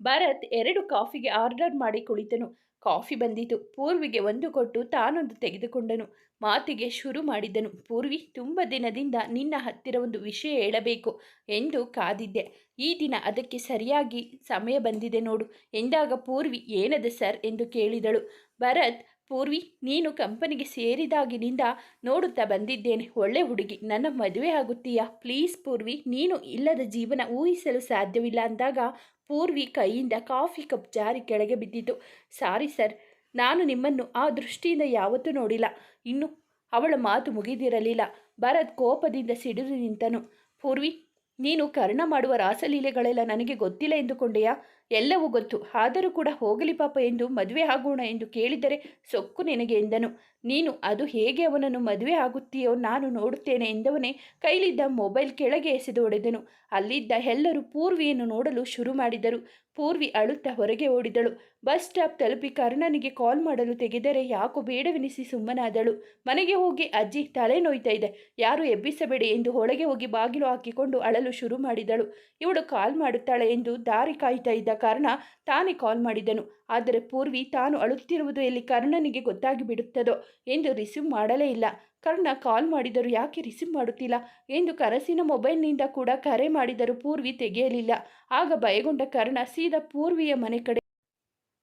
ಭರತ್ ಎರಡು ಕಾಫಿಗೆ ಆರ್ಡರ್ ಮಾಡಿ ಕುಳಿತನು. ಕಾಫಿ ಬಂದಿತು. ಪೂರ್ವಿಗೆ ಒಂದು ಕೊಟ್ಟು ತಾನೊಂದು ತೆಗೆದುಕೊಂಡನು. ಮಾತಿಗೆ ಶುರು ಮಾಡಿದನು. ಪೂರ್ವಿ, ತುಂಬ ದಿನದಿಂದ ನಿನ್ನ ಹತ್ತಿರ ಒಂದು ವಿಷಯ ಹೇಳಬೇಕು ಎಂದು ಕಾದಿದ್ದೆ. ಈ ದಿನ ಅದಕ್ಕೆ ಸರಿಯಾಗಿ ಸಮಯ ಬಂದಿದೆ ನೋಡು. ಎಂದಾಗ ಪೂರ್ವಿ, ಏನದ ಸರ್? ಎಂದು ಕೇಳಿದಳು. ಭರತ್ ಪೂರ್ವಿ, ನೀನು ಕಂಪನಿಗೆ ಸೇರಿದಾಗಿನಿಂದ ನೋಡುತ್ತಾ ಬಂದಿದ್ದೇನೆ. ಒಳ್ಳೆ ಹುಡುಗಿ, ನನ್ನ ಮದುವೆ ಆಗುತ್ತೀಯಾ? ಪ್ಲೀಸ್ ಪೂರ್ವಿ, ನೀನು ಇಲ್ಲದ ಜೀವನ ಊಹಿಸಲು ಸಾಧ್ಯವಿಲ್ಲ ಅಂದಾಗ ಪೂರ್ವಿ ಕೈಯಿಂದ ಕಾಫಿ ಕಪ್ ಜಾರಿ ಕೆಳಗೆ ಬಿದ್ದಿತು. ಸಾರಿ ಸರ್, ನಾನು ನಿಮ್ಮನ್ನು ಆ ದೃಷ್ಟಿಯಿಂದ ಯಾವತ್ತೂ ನೋಡಿಲ್ಲ. ಇನ್ನು ಅವಳ ಮಾತು ಮುಗಿದಿರಲಿಲ್ಲ. ಭರತ್ ಕೋಪದಿಂದ ಸಿಡಿದು ನಿಂತನು. ಪೂರ್ವಿ, ನೀನು ಕರ್ಣ ಮಾಡುವ ರಾಸಲೀಲೆಗಳೆಲ್ಲ ನನಗೆ ಗೊತ್ತಿಲ್ಲ ಎಂದುಕೊಂಡೆಯಾ? ಎಲ್ಲವೂ ಗೊತ್ತು. ಆದರೂ ಕೂಡ ಹೋಗಲಿ ಪಾಪ ಎಂದು ಮದುವೆ ಆಗೋಣ ಎಂದು ಕೇಳಿದರೆ ಸೊಕ್ಕು ನಿನಗೆ ಎಂದನು. ನೀನು ಅದು ಹೇಗೆ ಅವನನ್ನು ಮದುವೆ ಆಗುತ್ತೀಯೋ ನಾನು ನೋಡುತ್ತೇನೆ ಎಂದವನೇ ಕೈಲಿದ್ದ ಮೊಬೈಲ್ ಕೆಳಗೆ ಎಸೆದು ಹೊಡೆದನು ಅಲ್ಲಿದ್ದ ಎಲ್ಲರೂ ಪೂರ್ವಿಯನ್ನು ನೋಡಲು ಶುರು ಮಾಡಿದರು. ಪೂರ್ವಿ ಅಳುತ್ತಾ ಹೊರಗೆ ಓಡಿದಳು. ಬಸ್ ಸ್ಟಾಪ್ ತಲುಪಿ ಕರ್ಣನಿಗೆ ಕಾಲ್ ಮಾಡಲು ತೆಗೆದರೆ ಯಾಕೋ ಬೇಡವೆನಿಸಿ ಸುಮ್ಮನಾದಳು. ಮನೆಗೆ ಹೋಗಿ ಅಜ್ಜಿ ತಲೆ ನೋಯ್ತಾ ಇದೆ. ಯಾರು ಎಬ್ಬಿಸಬೇಡಿ ಎಂದು ಒಳಗೆ ಹೋಗಿ ಬಾಗಿಲು ಹಾಕಿಕೊಂಡು ಅಳಲು ಶುರು ಮಾಡಿದಳು. ಇವಳು ಕಾಲ್ ಮಾಡುತ್ತಾಳೆ ಎಂದು ದಾರಿ ಕಾಯ್ತಾ ಇದ್ದ ಕಾರಣ ತಾನೇ ಕಾಲ್ ಮಾಡಿದನು ಆದರೆ ಪೂರ್ವಿ ತಾನು ಅಳುತ್ತಿರುವುದು ಎಲ್ಲಿ ಕರ್ಣನಿಗೆ ಗೊತ್ತಾಗಿ ಬಿಡುತ್ತದೋ ಎಂದು ರಿಸೀವ್ ಮಾಡಲೇ ಇಲ್ಲ. ಕರ್ಣ ಕಾಲ್ ಮಾಡಿದರೂ ಯಾಕೆ ರಿಸೀವ್ ಮಾಡುತ್ತಿಲ್ಲ ಎಂದು ಕರಸಿನ ಮೊಬೈಲ್ನಿಂದ ಕೂಡ ಕರೆ ಮಾಡಿದರೂ ಪೂರ್ವಿ ತೆಗೆಯಲಿಲ್ಲ. ಆಗ ಭಯಗೊಂಡ ಕರ್ಣ ಸೀದಾ ಪೂರ್ವಿಯ ಮನೆ ಕಡೆ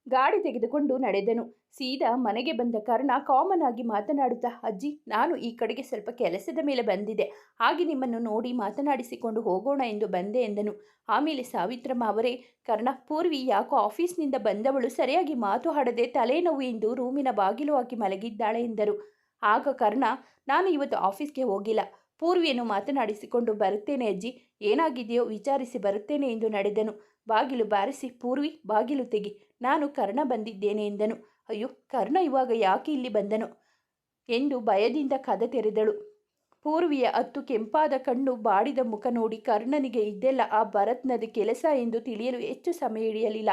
ಗಾಡಿ ತೆಗೆದುಕೊಂಡು ನಡೆದನು. ಸೀದಾ ಮನೆಗೆ ಬಂದ ಕರ್ಣ ಕಾಮನ್ ಆಗಿ ಮಾತನಾಡುತ್ತಾ, ಅಜ್ಜಿ, ನಾನು ಈ ಕಡೆಗೆ ಸ್ವಲ್ಪ ಕೆಲಸದ ಮೇಲೆ ಬಂದಿದೆ. ಹಾಗೆ ನಿಮ್ಮನ್ನು ನೋಡಿ ಮಾತನಾಡಿಸಿಕೊಂಡು ಹೋಗೋಣ ಎಂದು ಬಂದೆ ಎಂದನು. ಆಮೇಲೆ ಸಾವಿತ್ರಮ್ಮ ಅವರೇ, ಕರ್ಣ, ಪೂರ್ವಿ ಯಾಕೋ ಆಫೀಸ್ನಿಂದ ಬಂದವಳು ಸರಿಯಾಗಿ ಮಾತು ಹಾಡದೆ ತಲೆನೋವು ಎಂದು ರೂಮಿನ ಬಾಗಿಲು ಹಾಕಿ ಮಲಗಿದ್ದಾಳೆ ಎಂದರು. ಆಗ ಕರ್ಣ, ನಾನು ಇವತ್ತು ಆಫೀಸ್ಗೆ ಹೋಗಿಲ್ಲ. ಪೂರ್ವಿಯನ್ನು ಮಾತನಾಡಿಸಿಕೊಂಡು ಬರುತ್ತೇನೆ ಅಜ್ಜಿ. ಏನಾಗಿದೆಯೋ ವಿಚಾರಿಸಿ ಬರುತ್ತೇನೆ ಎಂದು ನಡೆದನು. ಬಾಗಿಲು ಬಾರಿಸಿ, ಪೂರ್ವಿ, ಬಾಗಿಲು ತೆಗಿ. ನಾನು ಕರ್ಣ ಬಂದಿದ್ದೇನೆ ಎಂದನು. ಅಯ್ಯೋ, ಕರ್ಣ ಇವಾಗ ಯಾಕೆ ಇಲ್ಲಿ ಬಂದನು? ಎಂದು ಭಯದಿಂದ ಕದ ತೆರೆದಳು. ಪೂರ್ವಿಯ ಹತ್ತು ಕೆಂಪಾದ ಕಣ್ಣು ಬಾಡಿದ ಮುಖ ನೋಡಿ ಕರ್ಣನಿಗೆ ಇದ್ದೆಲ್ಲ ಆ ಭರತ್ನದ ಕೆಲಸ ಎಂದು ತಿಳಿಯಲು ಹೆಚ್ಚು ಸಮಯ ಹಿಡಿಯಲಿಲ್ಲ.